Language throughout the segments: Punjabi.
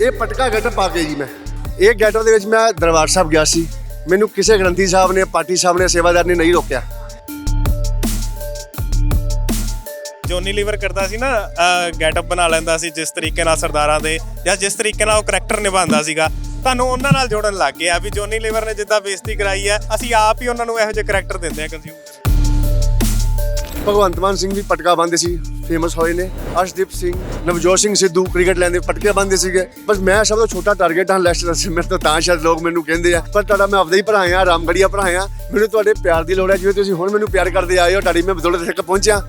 ਇਹ ਪਟਕਾ ਗੈਟਅਪ ਪਾ ਕੇ ਜੀ ਮੈਂ। ਇਹ ਗੈਟਅਪ ਦੇ ਵਿੱਚ ਮੈਂ ਦਰਬਾਰ ਸਾਹਿਬ ਗਿਆ ਸੀ। ਮੈਨੂੰ ਕਿਸੇ ਗ੍ਰੰਥੀ ਸਾਹਿਬ ਨੇ ਪਾਟੀ ਸਾਹਿਬ ਨੇ, ਸੇਵਾਦਾਰ ਨੇ ਨਹੀਂ ਰੋਕਿਆ। ਜੋਨੀ ਲੀਵਰ ਕਰਦਾ ਸੀ ਨਾ ਗੈਟਅਪ ਬਣਾ ਲੈਂਦਾ ਸੀ ਜਿਸ ਤਰੀਕੇ ਨਾਲ ਸਰਦਾਰਾਂ ਦੇ ਜਾਂ ਜਿਸ ਤਰੀਕੇ ਨਾਲ ਉਹ ਕਰੈਕਟਰ ਨਿਭਾਉਂਦਾ ਸੀਗਾ। ਤੁਹਾਨੂੰ ਉਹਨਾਂ ਨਾਲ ਜੋੜਨ ਲੱਗ ਗਿਆ ਵੀ ਜੋਨੀ ਲੀਵਰ ਨੇ ਜਿੱਦਾਂ ਬੇਇੱਜ਼ਤੀ ਕਰਾਈ ਹੈ, ਅਸੀਂ ਆਪ ਹੀ ਉਹਨਾਂ ਨੂੰ ਇਹੋ ਜਿਹੇ ਕਰੈਕਟਰ ਦਿੰਦੇ ਆ ਕੰਜ਼ਿਊਮ ਭਗਵੰਤ ਮਾਨ ਸਿੰਘ ਵੀ ਪਟਕਾ ਬੰਨਦੇ ਸੀ ਫੇਮਸ ਹੋਏ ਨੇ। ਅਰਸ਼ਦੀਪ ਸਿੰਘ, ਨਵਜੋਤ ਸਿੰਘ ਸਿੱਧੂ ਕ੍ਰਿਕਟ ਲੈਂਦੇ ਪਟਕੇ ਬੰਦੇ ਸੀਗੇ। ਬਸ ਮੈਂ ਸਭ ਤੋਂ ਛੋਟਾ ਟਾਰਗੇਟ ਹਾਂ ਲੈਸਟਰ ਸੀ ਮੇਰੇ ਤੋਂ ਤਾਂ ਸ਼ਾਇਦ ਲੋਕ ਮੈਨੂੰ ਕਹਿੰਦੇ ਆ। ਪਰ ਤੁਹਾਡਾ ਮੈਂ ਆਪਦਾ ਹੀ ਭਰਾ ਆ ਰਾਮਗੜੀਆ ਭਰਾ ਆ ਮੈਨੂੰ ਤੁਹਾਡੇ ਪਿਆਰ ਦੀ ਲੋੜ ਹੈ, ਜਿਵੇਂ ਤੁਸੀਂ ਹੁਣ ਮੈਨੂੰ ਪਿਆਰ ਕਰਦੇ ਆਏ ਹੋ, ਤੁਹਾਡੀ ਮੈਂ ਬਦੌਲਤ ਤੱਕ ਪਹੁੰਚਿਆ।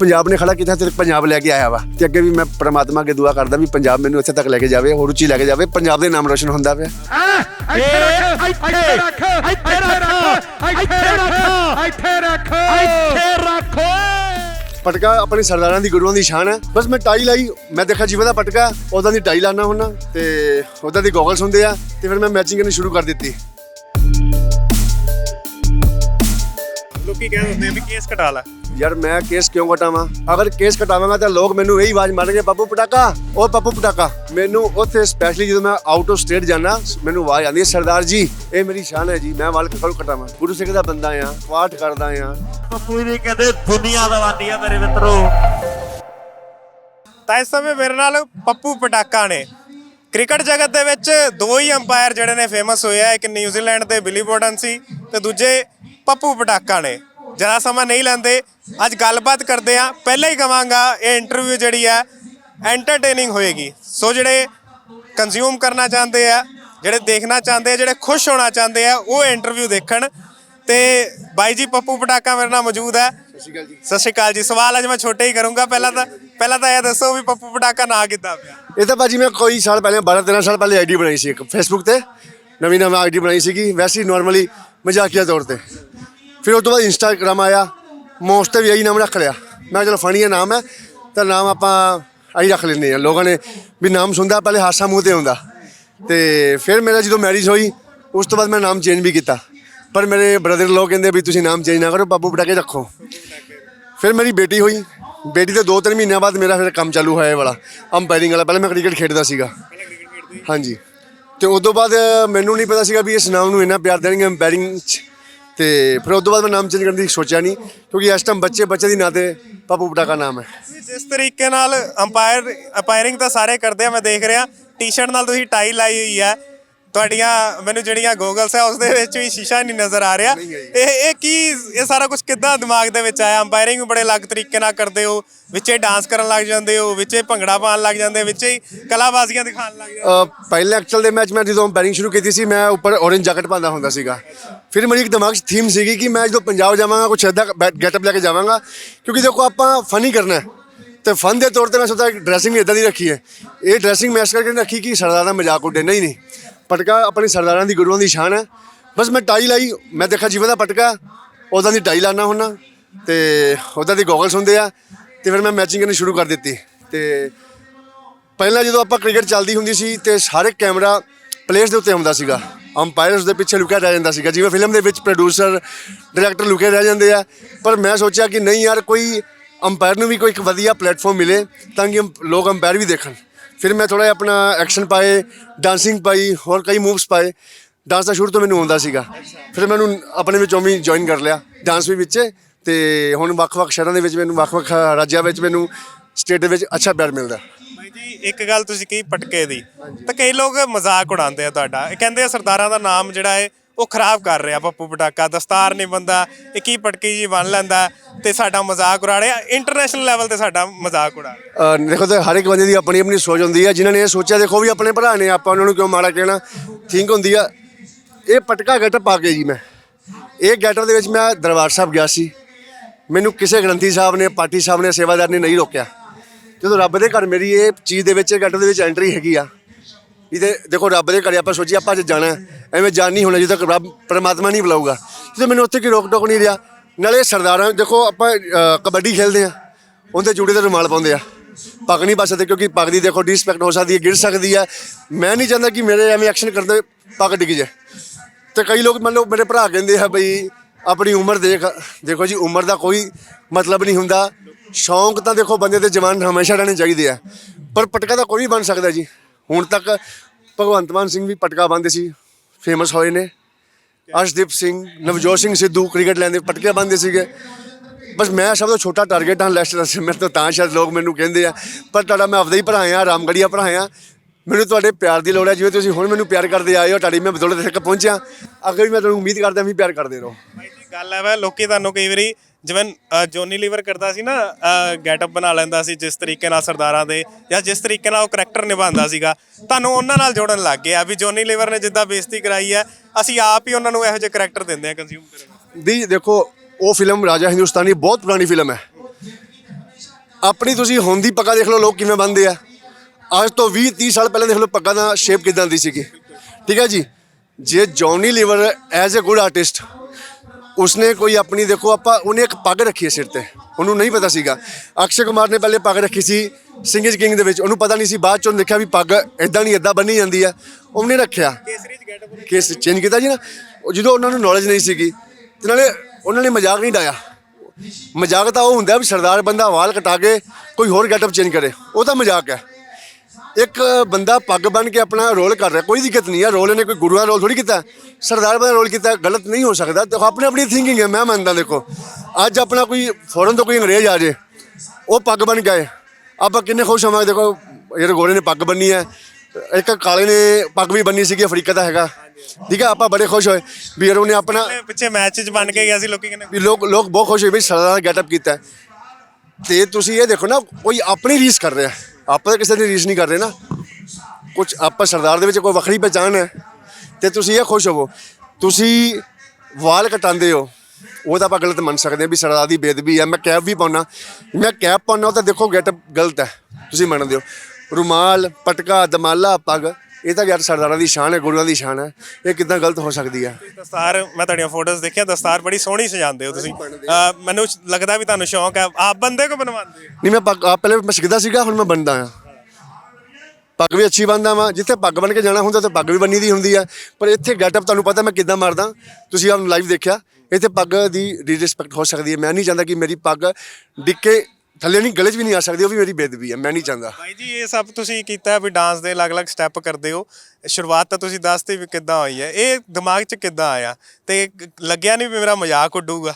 ਪੰਜਾਬ ਨੇ ਖੜਾ ਕੀਤਾ ਤੇ ਪੰਜਾਬ ਲੈ ਕੇ ਆਇਆ ਵਾ। ਤੇ ਅੱਗੇ ਵੀ ਮੈਂ ਪ੍ਰਮਾਤਮਾ ਅੱਗੇ ਦੁਆ ਕਰਦਾ ਵੀ ਪੰਜਾਬ ਮੈਨੂੰ ਇੱਥੇ ਤੱਕ ਲੈ ਕੇ ਜਾਵੇ, ਹੋਰ ਉੱਚੀ ਲੈ ਕੇ ਜਾਵੇ। ਪੰਜਾਬ ਦੇ ਨਾਮ ਰੋਸ਼ਨ ਹੁੰਦਾ ਪਿਆ। ਇੱਥੇ ਰੱਖ ਇੱਥੇ ਰੱਖ ਇੱਥੇ ਰੱਖ ਇੱਥੇ ਰੱਖ ਇੱਥੇ ਰੱਖ ਇੱਥੇ ਰੱਖ ਪਟਕਾ ਆਪਣੀ ਸਰਦਾਰਾਂ ਦੀ ਗੁਰੂਆਂ ਦੀ ਸ਼ਾਨ ਹੈ। ਬਸ ਮੈਂ ਟਾਈ ਲਾਈ। ਮੈਂ ਦੇਖਿਆ ਜੀਵਨ ਦਾ ਪਟਕਾ। ਉਹਦਾ ਦੀ ਟਾਈ ਲਾਣਾ ਹੁੰਨਾ। ਤੇ ਉਹਦਾ ਦੀ ਗੋਗਲਸ ਹੁੰਦੇ ਆ। ਤੇ ਫਿਰ ਮੈਂ ਮੈਚਿੰਗ ਕਰਨੀ ਸ਼ੁਰੂ ਕਰ ਦਿੱਤੀ। ਲੋਕੀ ਕਹਿ ਦਿੰਦੇ ਆ ਵੀ ਕੇਸ ਕਟਾ ਲੈ। ਯਾਰ ਮੈਂ ਕੇਸ ਕਿਉਂ ਕਟਾਵਾਂ? ਅਗਰ ਕੇਸ ਕਟਾਵਾਂਗਾ ਤਾਂ ਲੋਕ ਮੈਨੂੰ ਇਹੀ ਆਵਾਜ਼ ਮਾਰਨਗੇ ਪੱਪੂ ਪਟਾਕਾ ਉਹ ਪੱਪੂ ਪਟਾਕਾ। ਮੈਨੂੰ ਉੱਥੇ ਸਪੈਸ਼ਲੀ ਜਦੋਂ ਮੈਂ ਆਊਟ ਆਫ ਸਟੇਟ ਜਾਣਾ ਮੈਨੂੰ ਆਵਾਜ਼ ਆਉਂਦੀ ਹੈ ਸਰਦਾਰ ਜੀ ਇਹ ਮੇਰੀ ਸ਼ਾਨ ਹੈ ਜੀ ਮੈਂ ਵਾਲ ਕਿਉਂ ਕਟਾਵਾਂ। ਗੁਰੂ ਸਿੱਖ ਦਾ ਬੰਦਾ ਆ ਪਾਠ ਕਰਦਾ ਆ। ਪੱਪੂ ਜੀ ਕਹਿੰਦੇ ਦੁਨੀਆ ਦਾ ਵਾਦੀ ਆ ਮੇਰੇ ਮਿੱਤਰੋ। ਤਾਂ ਇਸ ਸਮੇਂ ਮੇਰੇ ਨਾਲ ਪੱਪੂ ਪਟਾਕਾ ਨੇ। ਕ੍ਰਿਕਟ ਜਗਤ ਦੇ ਵਿੱਚ ਦੋ ਹੀ ਅੰਪਾਇਰ ਜਿਹੜੇ ਨੇ ਫੇਮਸ ਹੋਏ ਆ ਇੱਕ ਨਿਊਜ਼ੀਲੈਂਡ ਦੇ ਬਿਲੀ ਬੋਰਡਨ ਸੀ ਤੇ ਦੂਜੇ ਪੱਪੂ ਪਟਾਕਾ ਨੇ। ਜ਼ਿਆਦਾ ਸਮਾਂ ਨਹੀਂ ਲੈਂਦੇ। ਅੱਜ ਗੱਲਬਾਤ ਕਰਦੇ ਆ ਪਹਿਲਾਂ ਹੀ ਕਵਾਂਗਾ, ਇਹ ਇੰਟਰਵਿਊ ਜਿਹੜੀ ਹੈ ਐਂਟਰਟੇਨਿੰਗ ਹੋਏਗੀ। ਸੋ ਜਿਹੜੇ ਕੰਜ਼ਿਊਮ ਕਰਨਾ ਚਾਹੁੰਦੇ ਆ, ਜਿਹੜੇ ਦੇਖਣਾ ਚਾਹੁੰਦੇ ਆ, ਜਿਹੜੇ ਖੁਸ਼ ਹੋਣਾ ਚਾਹੁੰਦੇ ਆ, ਉਹ ਇੰਟਰਵਿਊ ਦੇਖਣ। ਤੇ ਬਾਈ ਜੀ, ਪੱਪੂ ਪਟਾਕਾ ਮੇਰੇ ਨਾਲ ਮੌਜੂਦ ਹੈ। ਸਤਿ ਸ਼੍ਰੀ ਅਕਾਲ ਜੀ। ਸਵਾਲ ਅੱਜ ਮੈਂ ਛੋਟੇ ਹੀ ਕਰੂੰਗਾ। ਪਹਿਲਾਂ ਤਾਂ ਪਹਿਲਾਂ ਤਾਂ ਇਹ ਦੱਸੋ ਵੀ ਪੱਪੂ ਪਟਾਕਾ ਨਾਂ ਕਿੱਦਾਂ ਪਿਆ? ਇਹ ਤਾਂ ਭਾਜੀ ਮੈਂ ਕੋਈ ਸਾਲ ਪਹਿਲੇ 12 13 ਸਾਲ ਪਹਿਲੇ ਆਈਡੀ ਬਣਾਈ ਸੀ ਇੱਕ। ਫੇਸਬੁੱਕ ਤੇ ਨਵੀਂ ਨਵੀਂ ਆਈਡੀ ਬਣਾਈ ਸੀਗੀ। ਵੈਸੇ ਹੀ ਨਾਰਮਲੀ ਮਜ਼ਾਕੀਆ ਤੌਰ ਤੇ। ਫਿਰ ਉਸ ਤੋਂ ਬਾਅਦ ਇੰਸਟਾਗ੍ਰਾਮ ਆਇਆ, ਮੋਸਟ ਤੇ ਵੀ ਇਹੀ ਨਾਮ ਰੱਖ ਲਿਆ। ਮੈਂ ਕਿਹਾ ਚਲੋ ਫਨੀ ਹੈ ਨਾਮ ਹੈ, ਤਾਂ ਨਾਮ ਆਪਾਂ ਆਹੀ ਰੱਖ ਲੈਂਦੇ ਆ ਲੋਕਾਂ ਨੇ ਵੀ ਨਾਮ ਸੁਣਦਾ, ਪਹਿਲੇ ਹਾਸਾ ਮੂੰਹ ਤੇ ਆਉਂਦਾ। ਤੇ ਫਿਰ ਮੇਰਾ ਜਦੋਂ ਮੈਰਿਜ ਹੋਈ, ਉਸ ਤੋਂ ਬਾਅਦ ਮੈਂ ਨਾਮ ਚੇਂਜ ਵੀ ਕੀਤਾ। ਪਰ ਮੇਰੇ ਬ੍ਰਦਰ ਲੋਕ ਕਹਿੰਦੇ ਵੀ ਤੁਸੀਂ ਨਾਮ ਚੇਂਜ ਨਾ ਕਰੋ, ਬਾਬੂ ਪਟਾਕੇ ਰੱਖੋ। ਫਿਰ ਮੇਰੀ ਬੇਟੀ ਹੋਈ। ਬੇਟੀ ਦੇ 2-3 ਮਹੀਨਿਆਂ ਬਾਅਦ ਮੇਰਾ ਫਿਰ ਕੰਮ ਚਾਲੂ ਹੋਇਆ ਇਹ ਵਾਲਾ। ਅੰਪਾਇਰਿੰਗ ਵਾਲਾ, ਪਹਿਲਾਂ ਮੈਂ ਕ੍ਰਿਕਟ ਖੇਡਦਾ ਸੀਗਾ। ਹਾਂਜੀ। ਤੇ ਉਸ ਤੋਂ ਬਾਅਦ ਮੈਨੂੰ ਨਹੀਂ ਪਤਾ ਸੀਗਾ ਵੀ ਇਸ ਨਾਮ ਨੂੰ ਇੰਨਾ ਪਿਆਰ ਦੇਣਗੇ ਅੰਪਾਇਰਿੰਗ 'ਚ। ਤੇ ਫਿਰ ਉਸ ਤੋਂ ਬਾਅਦ ਮੈਂ ਨਾਮ ਚੇਂਜ ਕਰਨ ਦੀ ਸੋਚਿਆ ਨਹੀਂ, ਕਿਉਂਕਿ ਇਸ ਟਾਈਮ ਬੱਚੇ ਬੱਚੇ ਦੀ ਨਾਂ ਤੇ ਪੱਪੂ ਪਟਾਕਾ ਨਾਮ ਹੈ। ਜਿਸ ਤਰੀਕੇ ਨਾਲ ਅੰਪਾਇਰ ਅੰਪਾਇਰਿੰਗ ਤਾਂ ਸਾਰੇ ਕਰਦੇ ਆ, ਮੈਂ ਦੇਖ ਰਿਹਾ ਟੀ-ਸ਼ਰਟ ਨਾਲ ਤੁਸੀਂ ਟਾਈ ਲਾਈ ਹੋਈ ਹੈ। ਤੁਹਾਡੀਆਂ ਮੈਨੂੰ ਜਿਹੜੀਆਂ ਗੋਗਲਸ ਹੈ ਉਸ ਦੇ ਵਿੱਚ ਵੀ ਸ਼ੀਸ਼ਾ ਨਹੀਂ ਨਜ਼ਰ ਆ ਰਿਹਾ। ਇਹ ਇਹ ਕੀ ਇਹ ਸਾਰਾ ਕੁਝ ਕਿੱਦਾਂ ਦਿਮਾਗ ਦੇ ਵਿੱਚ ਆਇਆ? ਅੰਪਾਇਰਿੰਗ ਵੀ ਬੜੇ ਅਲੱਗ ਤਰੀਕੇ ਨਾਲ ਕਰਦੇ ਹੋ। ਵਿੱਚੇ ਡਾਂਸ ਕਰਨ ਲੱਗ ਜਾਂਦੇ ਹੋ ਵਿੱਚੇ ਭੰਗੜਾ ਪਾਉਣ ਲੱਗ ਜਾਂਦੇ ਵਿੱਚੇ ਹੀ ਕਲਾਬਾਜ਼ੀਆਂ ਦਿਖਾਉਣ ਲੱਗ ਜਾਂਦੇ ਪਹਿਲੇ ਐਕਚੁਅਲ ਦੇ ਮੈਚ ਮੈਂ ਜਦੋਂ ਅੰਪਾਇਰਿੰਗ ਸ਼ੁਰੂ ਕੀਤੀ ਸੀ ਮੈਂ ਉੱਪਰ ਔਰੇਂਜ ਜੈਕਟ ਪਾਉਂਦਾ ਹੁੰਦਾ ਸੀਗਾ। ਫਿਰ ਮੇਰੀ ਇੱਕ ਦਿਮਾਗ 'ਚ ਥੀਮ ਸੀਗੀ ਕਿ ਮੈਂ ਜਦੋਂ ਪੰਜਾਬ ਜਾਵਾਂਗਾ ਕੁਛ ਐਦਾਂ ਗੈਟਅਪ ਲੈ ਕੇ ਜਾਵਾਂਗਾ। ਕਿਉਂਕਿ ਦੇਖੋ ਆਪਾਂ ਫਨੀ ਕਰਨਾ ਹੈ। ਤੇ ਫਨ ਦੇ ਤੌਰ ਤੇ ਮੈਂ ਸੋਚਿਆ ਡਰੈਸਿੰਗ ਵੀ ਇਦਾਂ ਦੀ ਰੱਖੀ ਹੈ। ਇਹ ਡਰੈਸਿੰਗ ਮੈਚ ਕਰਕੇ ਨਹੀਂ ਰੱਖੀ ਕਿ ਸਰਦਾਰਾਂ ਦਾ ਮਜ਼ਾਕ ਉੱਡੇ। ਨਹੀਂ ਨਹੀਂ। ਪਟਕਾ ਆਪਣੇ ਸਰਦਾਰਾਂ ਦੀ ਗੁਰੂਆਂ ਦੀ ਸ਼ਾਨ ਹੈ। ਬਸ ਮੈਂ ਟਾਈ ਲਾਈ, ਮੈਂ ਦੇਖਿਆ ਜੀਵਨ ਦਾ ਪਟਕਾ, ਉਹਦਾ ਦੀ ਟਾਈ ਲਾਣਾ ਹੁੰਨਾ ਤੇ ਉਹਦਾ ਦੀ ਗੋਗਲਸ ਹੁੰਦੇ ਆ, ਤੇ ਫਿਰ ਮੈਂ ਮੈਚਿੰਗ ਕਰਨੀ ਸ਼ੁਰੂ ਕਰ ਦਿੱਤੀ। ਤੇ ਪਹਿਲਾਂ ਜਦੋਂ ਆਪਾਂ ਕ੍ਰਿਕਟ ਚੱਲਦੀ ਹੁੰਦੀ ਸੀ, ਤੇ ਸਾਰੇ ਕੈਮਰਾ ਪਲੇਅਰਸ ਦੇ ਉੱਤੇ ਹੁੰਦਾ ਸੀਗਾ। ਅੰਪਾਇਰਸ ਦੇ ਪਿੱਛੇ ਲੁਕਿਆ ਰਹਿ ਜਾਂਦਾ ਸੀਗਾ, ਜਿਵੇਂ ਫਿਲਮ ਦੇ ਵਿੱਚ ਪ੍ਰੋਡਿਊਸਰ ਡਾਇਰੈਕਟਰ ਲੁਕੇ ਰਹਿ ਜਾਂਦੇ ਆ। ਪਰ ਮੈਂ ਸੋਚਿਆ ਕਿ ਨਹੀਂ ਯਾਰ, ਕੋਈ ਅੰਪਾਇਰ ਨੂੰ ਵੀ ਕੋਈ ਇੱਕ ਵਧੀਆ ਪਲੇਟਫਾਰਮ ਮਿਲੇ, ਤਾਂ ਕਿ ਅੰਪ- ਲੋਕ ਅੰਪਾਇਰ ਵੀ ਦੇਖਣ। ਫਿਰ ਮੈਂ ਥੋੜਾ ਆਪਣਾ ਐਕਸ਼ਨ ਪਾਏ ਡਾਂਸਿੰਗ ਪਾਈ, ਹੋਰ ਕਈ ਮੂਵਸ ਪਾਏ। ਡਾਂਸ ਦਾ ਸ਼ੁਰੂ ਤੋਂ ਮੈਨੂੰ ਆਉਂਦਾ ਸੀਗਾ। ਫਿਰ ਮੈਨੂੰ ਆਪਣੇ ਵਿੱਚੋਂ ਵੀ ਜੁਆਇਨ ਕਰ ਲਿਆ। ਡਾਂਸ ਵੀ ਵਿੱਚ ਤੇ ਹੁਣ ਵੱਖ-ਵੱਖ ਸ਼ਹਿਰਾਂ ਦੇ ਵਿੱਚ ਮੈਨੂੰ ਵੱਖ-ਵੱਖ ਰਾਜਾਂ ਵਿੱਚ ਮੈਨੂੰ ਸਟੇਟ ਦੇ ਵਿੱਚ ਅੱਛਾ ਪਿਆਰ ਮਿਲਦਾ। ਬਾਈ ਜੀ, ਇੱਕ ਗੱਲ ਤੁਸੀਂ ਕਹੀ ਪਟਕੇ ਦੀ। ਤਾਂ ਕਈ ਲੋਕ ਮਜ਼ਾਕ ਉਡਾਉਂਦੇ ਆ ਤੁਹਾਡਾ। ਇਹ ਕਹਿੰਦੇ ਆ ਸਰਦਾਰਾਂ ਦਾ ਨਾਮ ਜਿਹੜਾ ਹੈ ਉਹ ਖਰਾਬ ਕਰ ਰਿਹਾ ਪੱਪੂ ਪਟਾਕਾ। ਦਸਤਾਰ ਨਹੀਂ ਬੰਦਾ, ਇਹ ਕੀ ਪਟਕੀ ਜੀ ਬਣ ਲੈਂਦਾ ਤੇ ਸਾਡਾ ਮਜ਼ਾਕ ਉਡਾ ਰਿਹਾ ਇੰਟਰਨੈਸ਼ਨਲ ਲੈਵਲ ਤੇ ਸਾਡਾ ਮਜ਼ਾਕ ਉਡਾ ਰਿਹਾ। ਅਹ ਦੇਖੋ ਤੇ ਹਰ ਇੱਕ ਬੰਦੇ ਦੀ ਆਪਣੀ ਆਪਣੀ ਸੋਚ ਹੁੰਦੀ ਹੈ ਜਿਨ੍ਹਾਂ ਨੇ ਇਹ ਸੋਚਿਆ, ਦੇਖੋ ਵੀ ਆਪਣੇ ਭਰਾ ਨੇ ਆਪਾਂ ਉਹਨਾਂ ਨੂੰ ਕਿਉਂ ਮਾੜਾ ਕਹਿਣਾ, ਠੀਕ ਹੁੰਦੀ ਆ। ਇਹ ਪਟਕਾ ਗੈਟਅਪ ਪਾ ਕੇ ਜੀ ਮੈਂ। ਇਹ ਗੈਟਅਪ ਦੇ ਵਿੱਚ ਮੈਂ ਦਰਬਾਰ ਸਾਹਿਬ ਗਿਆ ਸੀ। ਮੈਨੂੰ ਕਿਸੇ ਗ੍ਰੰਥੀ ਸਾਹਿਬ ਨੇ ਪਾਟੀ ਸਾਹਿਬ ਨੇ, ਸੇਵਾਦਾਰ ਨੇ ਨਹੀਂ ਰੋਕਿਆ। ਜਦੋਂ ਰੱਬ ਦੇ ਘਰ ਮੇਰੀ ਇਹ ਚੀਜ਼ ਦੇ ਵਿੱਚ ਗੈਟਅਪ ਦੇ ਵਿੱਚ ਐਂਟਰੀ ਹੈਗੀ ਆ ਵੀ ਤੇ ਦੇਖੋ ਰੱਬ ਦੇ ਘਰੇ ਆਪਾਂ ਸੋਚੀ ਆਪਾਂ ਅੱਜ ਜਾਣਾ ਹੈ। ਐਵੇਂ ਜਾਣ ਨਹੀਂ ਹੋਣਾ ਜਦੋਂ ਤੱਕ ਰੱਬ ਪਰਮਾਤਮਾ ਨਹੀਂ ਬੁਲਾਊਗਾ। ਜਦੋਂ ਮੈਨੂੰ ਉੱਥੇ ਕੀ ਰੋਕ ਟੋਕ ਨਹੀਂ ਰਿਹਾ। ਨਾਲੇ ਸਰਦਾਰਾਂ ਦੇਖੋ ਆਪਾਂ ਅਹ, ਕਬੱਡੀ ਖੇਡਦੇ ਆ ਉਹਦੇ ਜੂੜੇ ਤੇ ਰੁਮਾਲ ਪਾਉਂਦੇ ਆ। ਪੱਗ ਨਹੀਂ ਪਾ ਸਕਦੇ ਕਿਉਂਕਿ ਪੱਗ ਦੀ ਦੇਖੋ ਡਿਸਪੈਕਟ ਹੋ ਸਕਦੀ ਹੈ ਗਿਰ ਸਕਦੀ ਹੈ। ਮੈਂ ਨਹੀਂ ਚਾਹੁੰਦਾ ਕਿ ਮੇਰੇ ਐਵੇਂ ਐਕਸ਼ਨ ਕਰਦੇ ਪੱਗ ਡਿੱਗ ਜਾਏ। ਤੇ ਕਈ ਲੋਕ ਮੰਨ ਲਓ ਮੇਰੇ ਭਰਾ ਕਹਿੰਦੇ ਆ ਬਈ ਆਪਣੀ ਉਮਰ ਦੇਖ ਦੇਖੋ ਜੀ ਉਮਰ ਦਾ ਕੋਈ ਮਤਲਬ ਨਹੀਂ ਹੁੰਦਾ। ਸ਼ੌਂਕ ਤਾਂ ਦੇਖੋ ਬੰਦੇ ਦੇ ਜਵਾਨ ਹਮੇਸ਼ਾ ਰਹਿਣੇ ਚਾਹੀਦੇ ਆ। ਪਰ ਪਟਕਾ ਤਾਂ ਕੋਈ ਵੀ ਬਣ ਸਕਦਾ ਜੀ। ਹੁਣ ਤੱਕ ਭਗਵੰਤ ਮਾਨ ਸਿੰਘ ਵੀ ਪਟਕਾ ਬੰਨਦੇ ਸੀ ਫੇਮਸ ਹੋਏ ਨੇ। ਅਰਸ਼ਦੀਪ ਸਿੰਘ, ਨਵਜੋਤ ਸਿੰਘ ਸਿੱਧੂ ਕ੍ਰਿਕਟ ਲੈਂਦੇ ਪਟਕੇ ਬੰਨਦੇ ਸੀਗੇ। ਬਸ ਮੈਂ ਸਭ ਤੋਂ ਛੋਟਾ ਟਾਰਗੇਟ ਹਾਂ ਲੈਸਟਰ ਸੇ ਮੇਰੇ ਤੋਂ ਤਾਂ ਸ਼ਾਇਦ ਲੋਕ ਮੈਨੂੰ ਕਹਿੰਦੇ ਆ। ਪਰ ਤੁਹਾਡਾ ਮੈਂ ਆਪਦਾ ਹੀ ਭਰਾ ਆ ਰਾਮਗੜੀਆ ਭਰਾ ਆ ਮੈਨੂੰ ਤੁਹਾਡੇ ਪਿਆਰ ਦੀ ਲੋੜ ਹੈ, ਜਿਵੇਂ ਤੁਸੀਂ ਹੁਣ ਮੈਨੂੰ ਪਿਆਰ ਕਰਦੇ ਆਏ ਹੋ, ਤੁਹਾਡੀ ਮੈਂ ਬਦੌਲਤ ਤੱਕ ਪਹੁੰਚਿਆ। ਅੱਗੇ ਵੀ ਮੈਂ ਤੁਹਾਨੂੰ ਉਮੀਦ ਕਰਦਾ ਵੀ ਪਿਆਰ ਕਰਦੇ ਰਹੋ। ਭਾਈ ਜੀ, ਗੱਲ ਹੈ ਵਾ, ਲੋਕੀ ਤੁਹਾਨੂੰ ਕਈ ਵਾਰੀ ਜਿਵੇਂ ਅ, ਜੋਨੀ ਲੀਵਰ ਕਰਦਾ ਸੀ ਨਾ ਗੈਟਅਪ ਬਣਾ ਲੈਂਦਾ ਸੀ ਜਿਸ ਤਰੀਕੇ ਨਾਲ ਸਰਦਾਰਾਂ ਦੇ ਜਾਂ ਜਿਸ ਤਰੀਕੇ ਨਾਲ ਉਹ ਕਰੈਕਟਰ ਨਿਭਾਉਂਦਾ ਸੀਗਾ ਤੁਹਾਨੂੰ ਉਹਨਾਂ ਨਾਲ ਜੋੜਨ ਲੱਗ ਗਿਆ ਵੀ ਜੋਨੀ ਲੀਵਰ ਨੇ ਜਿੱਦਾਂ ਬੇਇੱਜ਼ਤੀ ਕਰਾਈ ਹੈ ਅਸੀਂ ਆਪ ਹੀ ਉਹਨਾਂ ਨੂੰ ਇਹੋ ਜਿਹੇ ਕਰੈਕਟਰ ਦਿੰਦੇ ਆ ਕੰਜ਼ਿਊਮ ਕਰਨ ਦੀ ਦੇਖੋ ਉਹ ਫਿਲਮ ਰਾਜਾ ਹਿੰਦੁਸਤਾਨੀ ਬਹੁਤ ਪੁਰਾਣੀ ਫਿਲਮ ਹੈ। ਆਪਣੀ ਤੁਸੀਂ ਹੁਣ ਦੀ ਪੱਗਾ ਦੇਖ ਲਓ ਲੋਕ ਕਿਵੇਂ ਬੰਦੇ ਆ। ਅੱਜ ਤੋਂ 20 30 ਸਾਲ ਪਹਿਲਾਂ ਦੇਖ ਲਓ ਪੱਗਾਂ ਦਾ ਸ਼ੇਪ ਕਿਦਾਂ ਦੀ ਸੀਗੀ। ਠੀਕ ਹੈ ਜੀ? ਜੇ Johnny Lever as a good artist ਉਸਨੇ ਕੋਈ ਆਪਣੀ ਦੇਖੋ ਆਪਾਂ ਉਹਨੇ ਇੱਕ ਪੱਗ ਰੱਖੀ ਹੈ ਸਿਰ ਤੇ ਉਹਨੂੰ ਨਹੀਂ ਪਤਾ ਸੀਗਾ। ਅਕਸ਼ੇ ਕੁਮਾਰ ਨੇ ਪਹਿਲੇ ਪੱਗ ਰੱਖੀ ਸੀ ਸਿੰਗਜ ਕਿੰਗ ਦੇ ਵਿੱਚ ਉਹਨੂੰ ਪਤਾ ਨਹੀਂ ਸੀ ਬਾਅਦ ਚ ਉਹਨੇ ਦੇਖਿਆ ਵੀ ਪੱਗ ਇਦਾਂ ਨਹੀਂ ਇਦਾਂ ਬੰਨੀ ਜਾਂਦੀ ਆ। ਉਹਨੇ ਰੱਖਿਆ। ਕੇਸ ਚੇਂਜ ਕੀਤਾ ਜੀ ਨਾ। ਉਹ ਜਦੋਂ ਉਹਨਾਂ ਨੂੰ ਨੌਲੇਜ ਨਹੀਂ ਸੀਗੀ ਤੇ ਨਾਲੇ ਉਹਨਾਂ ਨੇ ਮਜ਼ਾਕ ਨਹੀਂ ਡਾਇਆ ਮਜ਼ਾਕ ਤਾਂ ਉਹ ਹੁੰਦਾ ਵੀ ਸਰਦਾਰ ਬੰਦਾ ਵਾਲ ਕਟਾ ਕੇ ਕੋਈ ਹੋਰ ਗੈਟਅਪ ਚੇਂਜ ਕਰੇ। ਉਹ ਤਾਂ ਮਜ਼ਾਕ ਹੈ। ਇੱਕ ਬੰਦਾ ਪੱਗ ਬਨ ਕੇ ਆਪਣਾ ਰੋਲ ਕਰ ਰਿਹਾ ਕੋਈ ਦਿੱਕਤ ਨਹੀਂ ਹੈ ਰੋਲ ਇਹਨੇ ਕੋਈ ਗੁਰੂ ਦਾ ਰੋਲ ਥੋੜੀ ਕੀਤਾ ਸਰਦਾਰ ਬੰਦਾ ਰੋਲ ਕੀਤਾ ਗਲਤ ਨਹੀਂ ਹੋ ਸਕਦਾ। ਦੇਖੋ ਆਪਣੀ ਆਪਣੀ ਥਿੰਕਿੰਗ ਹੈ ਮੈਂ ਮੰਨਦਾ ਦੇਖੋ। ਅੱਜ ਆਪਣਾ ਕੋਈ ਫੋਰਨ ਤੋਂ ਕੋਈ ਅੰਗਰੇਜ਼ ਆ ਜੇ ਉਹ ਪੱਗ ਬਨ ਗਏ ਆਪਾਂ ਕਿੰਨੇ ਖੁਸ਼ ਹੋਵਾਂਗੇ ਦੇਖੋ ਜਿਹੜੇ ਗੋਰੇ ਨੇ ਪੱਗ ਬੰਨੀ ਹੈ ਇੱਕ ਕਾਲੇ ਨੇ ਪੱਗ ਵੀ ਬੰਨੀ ਸੀਗੀ ਅਫਰੀਕਾ ਦਾ ਹੈਗਾ। ਠੀਕ ਹੈ ਆਪਾਂ ਬੜੇ ਖੁਸ਼ ਹੋਏ ਵੀ ਉਹਨੇ ਆਪਣਾ ਪਿੱਛੇ ਮੈਚ ਚ ਬਣ ਕੇ ਗਿਆ ਸੀ ਲੋਕੀ ਕਹਿੰਦੇ ਵੀ ਲੋਕ ਲੋਕ ਬਹੁਤ ਖੁਸ਼ ਹੋਏ ਵੀ ਸਰਦਾਰ ਗੈਟਅਪ ਕੀਤਾ। ਤੇ ਤੁਸੀਂ ਇਹ ਦੇਖੋ ਨਾ ਕੋਈ ਆਪਣੀ ਰੀਸ ਕਰ ਰਿਹਾ। ਆਪਾਂ ਤਾਂ ਕਿਸੇ ਦੀ ਰੀਸ ਨਹੀਂ ਕਰ ਰਹੇ ਨਾ। ਕੁਝ ਆਪਾਂ ਸਰਦਾਰ ਦੇ ਵਿੱਚ ਕੋਈ ਵੱਖਰੀ ਪਛਾਣ ਹੈ ਤੇ ਤੁਸੀਂ ਇਹ ਖੁਸ਼ ਹੋਵੋ। ਤੁਸੀਂ ਵਾਲ ਕਟਾਉਂਦੇ ਹੋ, ਉਹ ਤਾਂ ਆਪਾਂ ਗਲਤ ਮੰਨ ਸਕਦੇ ਹਾਂ ਵੀ ਸਰਦਾਰ ਦੀ ਬੇਦਬੀ ਹੈ। ਮੈਂ ਕੈਪ ਵੀ ਪਾਉਣਾ ਮੈਂ ਕੈਪ ਪਾਉਣਾ ਉਹ ਤਾਂ ਦੇਖੋ ਗੈਟਅਪ ਗਲਤ ਹੈ, ਤੁਸੀਂ ਮੰਨਦੇ ਹੋ। ਰੁਮਾਲ, ਪਟਕਾ, ਦਮਾਲਾ, ਪੱਗ ਇਹ ਤਾਂ ਯਾਰ ਸਰਦਾਰਾਂ ਦੀ ਸ਼ਾਨ ਹੈ ਗੁਰੂਆਂ ਦੀ ਸ਼ਾਨ ਹੈ। ਇਹ ਕਿਦਾਂ ਗਲਤ ਹੋ ਸਕਦੀ ਹੈ? ਦਸਤਾਰ ਮੈਂ ਤੁਹਾਡੀਆਂ ਫੋਟੋਜ਼ ਦੇਖਿਆ ਦਸਤਾਰ ਬੜੀ ਸੋਹਣੀ ਸਜਾਉਂਦੇ ਹੋ ਤੁਸੀਂ। ਮੈਨੂੰ ਲੱਗਦਾ ਵੀ ਤੁਹਾਨੂੰ ਸ਼ੌਂਕ ਹੈ। ਆਪ ਬੰਦੇ ਕੋ ਬਣਵਾਉਂਦੇ ਹੋ? ਨਹੀਂ ਮੈਂ ਪੱਗ ਆਪ ਪਹਿਲੇ ਮੈਂ ਸਿੱਖਦਾ ਸੀਗਾ ਹੁਣ ਮੈਂ ਬਣਦਾ ਆ ਪੱਗ ਵੀ ਅੱਛੀ ਬੰਨਦਾ ਵਾਂ। ਜਿੱਥੇ ਪੱਗ ਬਣ ਕੇ ਜਾਣਾ ਹੁੰਦਾ ਤੇ ਪੱਗ ਵੀ ਬੰਨੀ ਦੀ ਹੁੰਦੀ ਆ ਪਰ ਇੱਥੇ ਗੈਟਅਪ ਤੁਹਾਨੂੰ ਪਤਾ ਮੈਂ ਕਿੱਦਾਂ ਮਾਰਦਾ। ਤੁਸੀਂ ਆਪ ਲਾਈਵ ਦੇਖਿਆ ਇੱਥੇ ਪੱਗ ਦੀ ਡੀਰਿਸਪੈਕਟ ਹੋ ਸਕਦੀ ਹੈ। ਮੈਂ ਨਹੀਂ ਚਾਹੁੰਦਾ ਕਿ ਮੇਰੀ ਪੱਗ ਡਿੱਕੇ ਥੱਲੇ ਨਹੀਂ ਗਲੇ 'ਚ ਵੀ ਨਹੀਂ ਆ ਸਕਦੀ ਉਹ ਵੀ ਮੇਰੀ ਬੇਦਬੀ ਹੈ ਮੈਂ ਨਹੀਂ ਚਾਹੁੰਦਾ। ਭਾਈ ਜੀ ਇਹ ਸਭ ਤੁਸੀਂ ਕੀਤਾ ਵੀ ਡਾਂਸ ਦੇ ਅਲੱਗ-ਅਲੱਗ ਸਟੈਪ ਕਰਦੇ ਹੋ। ਸ਼ੁਰੂਆਤ ਤਾਂ ਤੁਸੀਂ ਦੱਸਦੇ ਵੀ ਕਿੱਦਾਂ ਹੋਈ ਹੈ। ਇਹ ਦਿਮਾਗ 'ਚ ਕਿੱਦਾਂ ਆਇਆ? ਤੇ ਲੱਗਿਆ ਨਹੀਂ ਵੀ ਮੇਰਾ ਮਜ਼ਾਕ ਉੱਡੂਗਾ?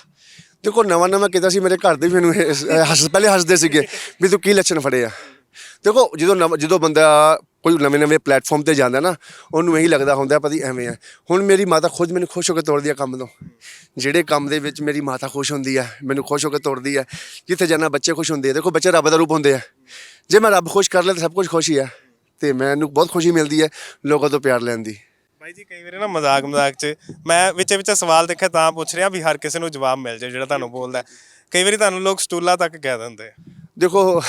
ਦੇਖੋ ਨਵਾਂ ਨਵਾਂ ਕੀਤਾ ਸੀ ਮੇਰੇ ਘਰ ਦੇ ਵੀ ਮੈਨੂੰ ਇਹ- ਇਹ ਹੱਸ ਪਹਿਲੇ ਹੱਸਦੇ ਸੀਗੇ ਵੀ ਤੂੰ ਕੀ ਲੱਛਣ ਫੜੇ ਆ? ਦੇਖੋ, ਜਦੋਂ ਨਵ ਜਦੋਂ ਬੰਦਾ ਕੋਈ ਨਵੇਂ ਨਵੇਂ ਪਲੇਟਫਾਰਮ ਤੇ ਜਾਂਦਾ ਨਾ, ਉਹਨੂੰ ਇਹੀ ਲੱਗਦਾ ਹੁੰਦਾ ਪਤੀ ਐਵੇਂ ਆ। ਹੁਣ ਮੇਰੀ ਮਾਤਾ ਖੁਦ ਮੈਨੂੰ ਖੁਸ਼ ਹੋ ਕੇ ਤੋੜਦੀ ਆ ਕੰਮ ਤੋਂ। ਜਿਹੜੇ ਕੰਮ ਦੇ ਵਿੱਚ ਮੇਰੀ ਮਾਤਾ ਖੁਸ਼ ਹੁੰਦੀ ਆ, ਮੈਨੂੰ ਖੁਸ਼ ਹੋ ਕੇ ਤੋੜਦੀ ਆ, ਜਿੱਥੇ ਜਾਣਾ ਬੱਚੇ ਖੁਸ਼ ਹੁੰਦੇ ਆ। ਦੇਖੋ, ਬੱਚੇ ਰੱਬ ਦਾ ਰੂਪ ਹੁੰਦੇ ਆ। ਜੇ ਮੈਂ ਰੱਬ ਖੁਸ਼ ਕਰ ਲਿਆ ਤਾਂ ਸਭ ਕੁਝ ਖੁਸ਼ ਹੀ ਆ। ਤੇ ਮੈਨੂੰ ਬਹੁਤ ਖੁਸ਼ੀ ਮਿਲਦੀ ਹੈ ਲੋਕਾਂ ਤੋਂ ਪਿਆਰ ਲੈਣ ਦੀ। ਬਾਈ ਜੀ, ਕਈ ਵਾਰੀ ਨਾ ਮਜ਼ਾਕ ਮਜ਼ਾਕ 'ਚ ਮੈਂ ਵਿੱਚ ਵਿੱਚ ਸਵਾਲ ਦੇਖਿਆ ਤਾਂ ਪੁੱਛ ਰਿਹਾ ਵੀ ਹਰ ਕਿਸੇ ਨੂੰ ਜਵਾਬ ਮਿਲ ਜਾਏ ਜਿਹੜਾ ਤੁਹਾਨੂੰ ਬੋਲਦਾ। ਹੈ। ਕਈ ਵਾਰੀ ਤੁਹਾਨੂੰ ਲੋਕ ਸਟੂਲਾ ਤੱਕ ਕਹਿ ਦਿੰਦੇ ਆ। ਦੇਖੋ,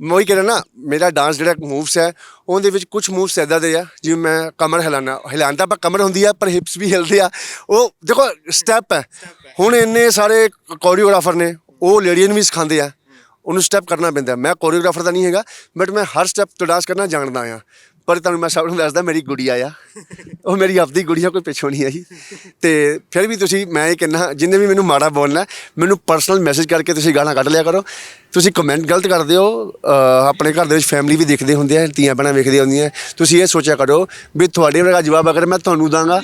ਮੈਂ ਉਹੀ ਕਹਿ ਰਿਹਾ ਨਾ, ਮੇਰਾ ਡਾਂਸ ਜਿਹੜਾ ਮੂਵਸ ਹੈ, ਉਹਦੇ ਵਿੱਚ ਕੁਝ ਮੂਵਸ ਇਦਾਂ ਦੇ ਆ, ਜਿਵੇਂ ਮੈਂ ਕਮਰ ਹਿਲਾਣਾ ਹਿਲਾਉਣ ਤਾਂ ਆਪਾਂ ਕਮਰ ਹੁੰਦੀ ਆ, ਪਰ ਹਿਪਸ ਵੀ ਹਿਲਦੇ ਆ। ਉਹ ਦੇਖੋ ਸਟੈਪ ਹੈ। ਹੁਣ ਇੰਨੇ ਸਾਰੇ ਕੋਰੀਓਗ੍ਰਾਫਰ ਨੇ, ਉਹ ਲੇਡੀਆਂ ਨੂੰ ਵੀ ਸਿਖਾਉਂਦੇ ਆ। ਉਹਨੂੰ ਸਟੈਪ ਕਰਨਾ ਪੈਂਦਾ। ਮੈਂ ਕੋਰੀਓਗ੍ਰਾਫਰ ਤਾਂ ਨਹੀਂ ਹੈਗਾ ਬਟ ਮੈਂ ਹਰ ਸਟੈਪ ਤੋਂ ਡਾਂਸ ਕਰਨਾ ਜਾਣਦਾ ਆ। ਪਰ ਤੁਹਾਨੂੰ ਮੈਂ ਸਭ ਨੂੰ ਦੱਸਦਾ, ਮੇਰੀ ਗੁੜੀਆ ਆ। ਉਹ ਮੇਰੀ ਆਪਦੀ ਗੁੜੀਆ, ਕੋਈ ਪਿੱਛੋਂ ਨਹੀਂ ਆਈ। ਤੇ ਫਿਰ ਵੀ ਤੁਸੀਂ, ਮੈਂ ਇਹ ਕਹਿੰਦਾ, ਜਿੰਨੇ ਵੀ ਮੈਨੂੰ ਮਾੜਾ ਬੋਲਣਾ, ਮੈਨੂੰ ਪਰਸਨਲ ਮੈਸੇਜ ਕਰਕੇ ਤੁਸੀਂ ਗਾਲਾਂ ਕੱਢ ਲਿਆ ਕਰੋ। ਤੁਸੀਂ ਕਮੈਂਟ ਗਲਤ ਕਰਦੇ ਹੋ ਆਪਣੇ ਘਰ ਦੇ ਵਿੱਚ ਫੈਮਿਲੀ ਵੀ ਦੇਖਦੇ ਹੁੰਦੇ ਆ, ਧੀਆਂ ਭੈਣਾਂ ਵੇਖਦੀਆਂ ਹੁੰਦੀਆਂ। ਤੁਸੀਂ ਇਹ ਸੋਚਿਆ ਕਰੋ ਵੀ ਤੁਹਾਡੇ ਵਰਗਾ ਜਵਾਬ ਅਗਰ ਮੈਂ ਤੁਹਾਨੂੰ ਦਾਂਗਾ,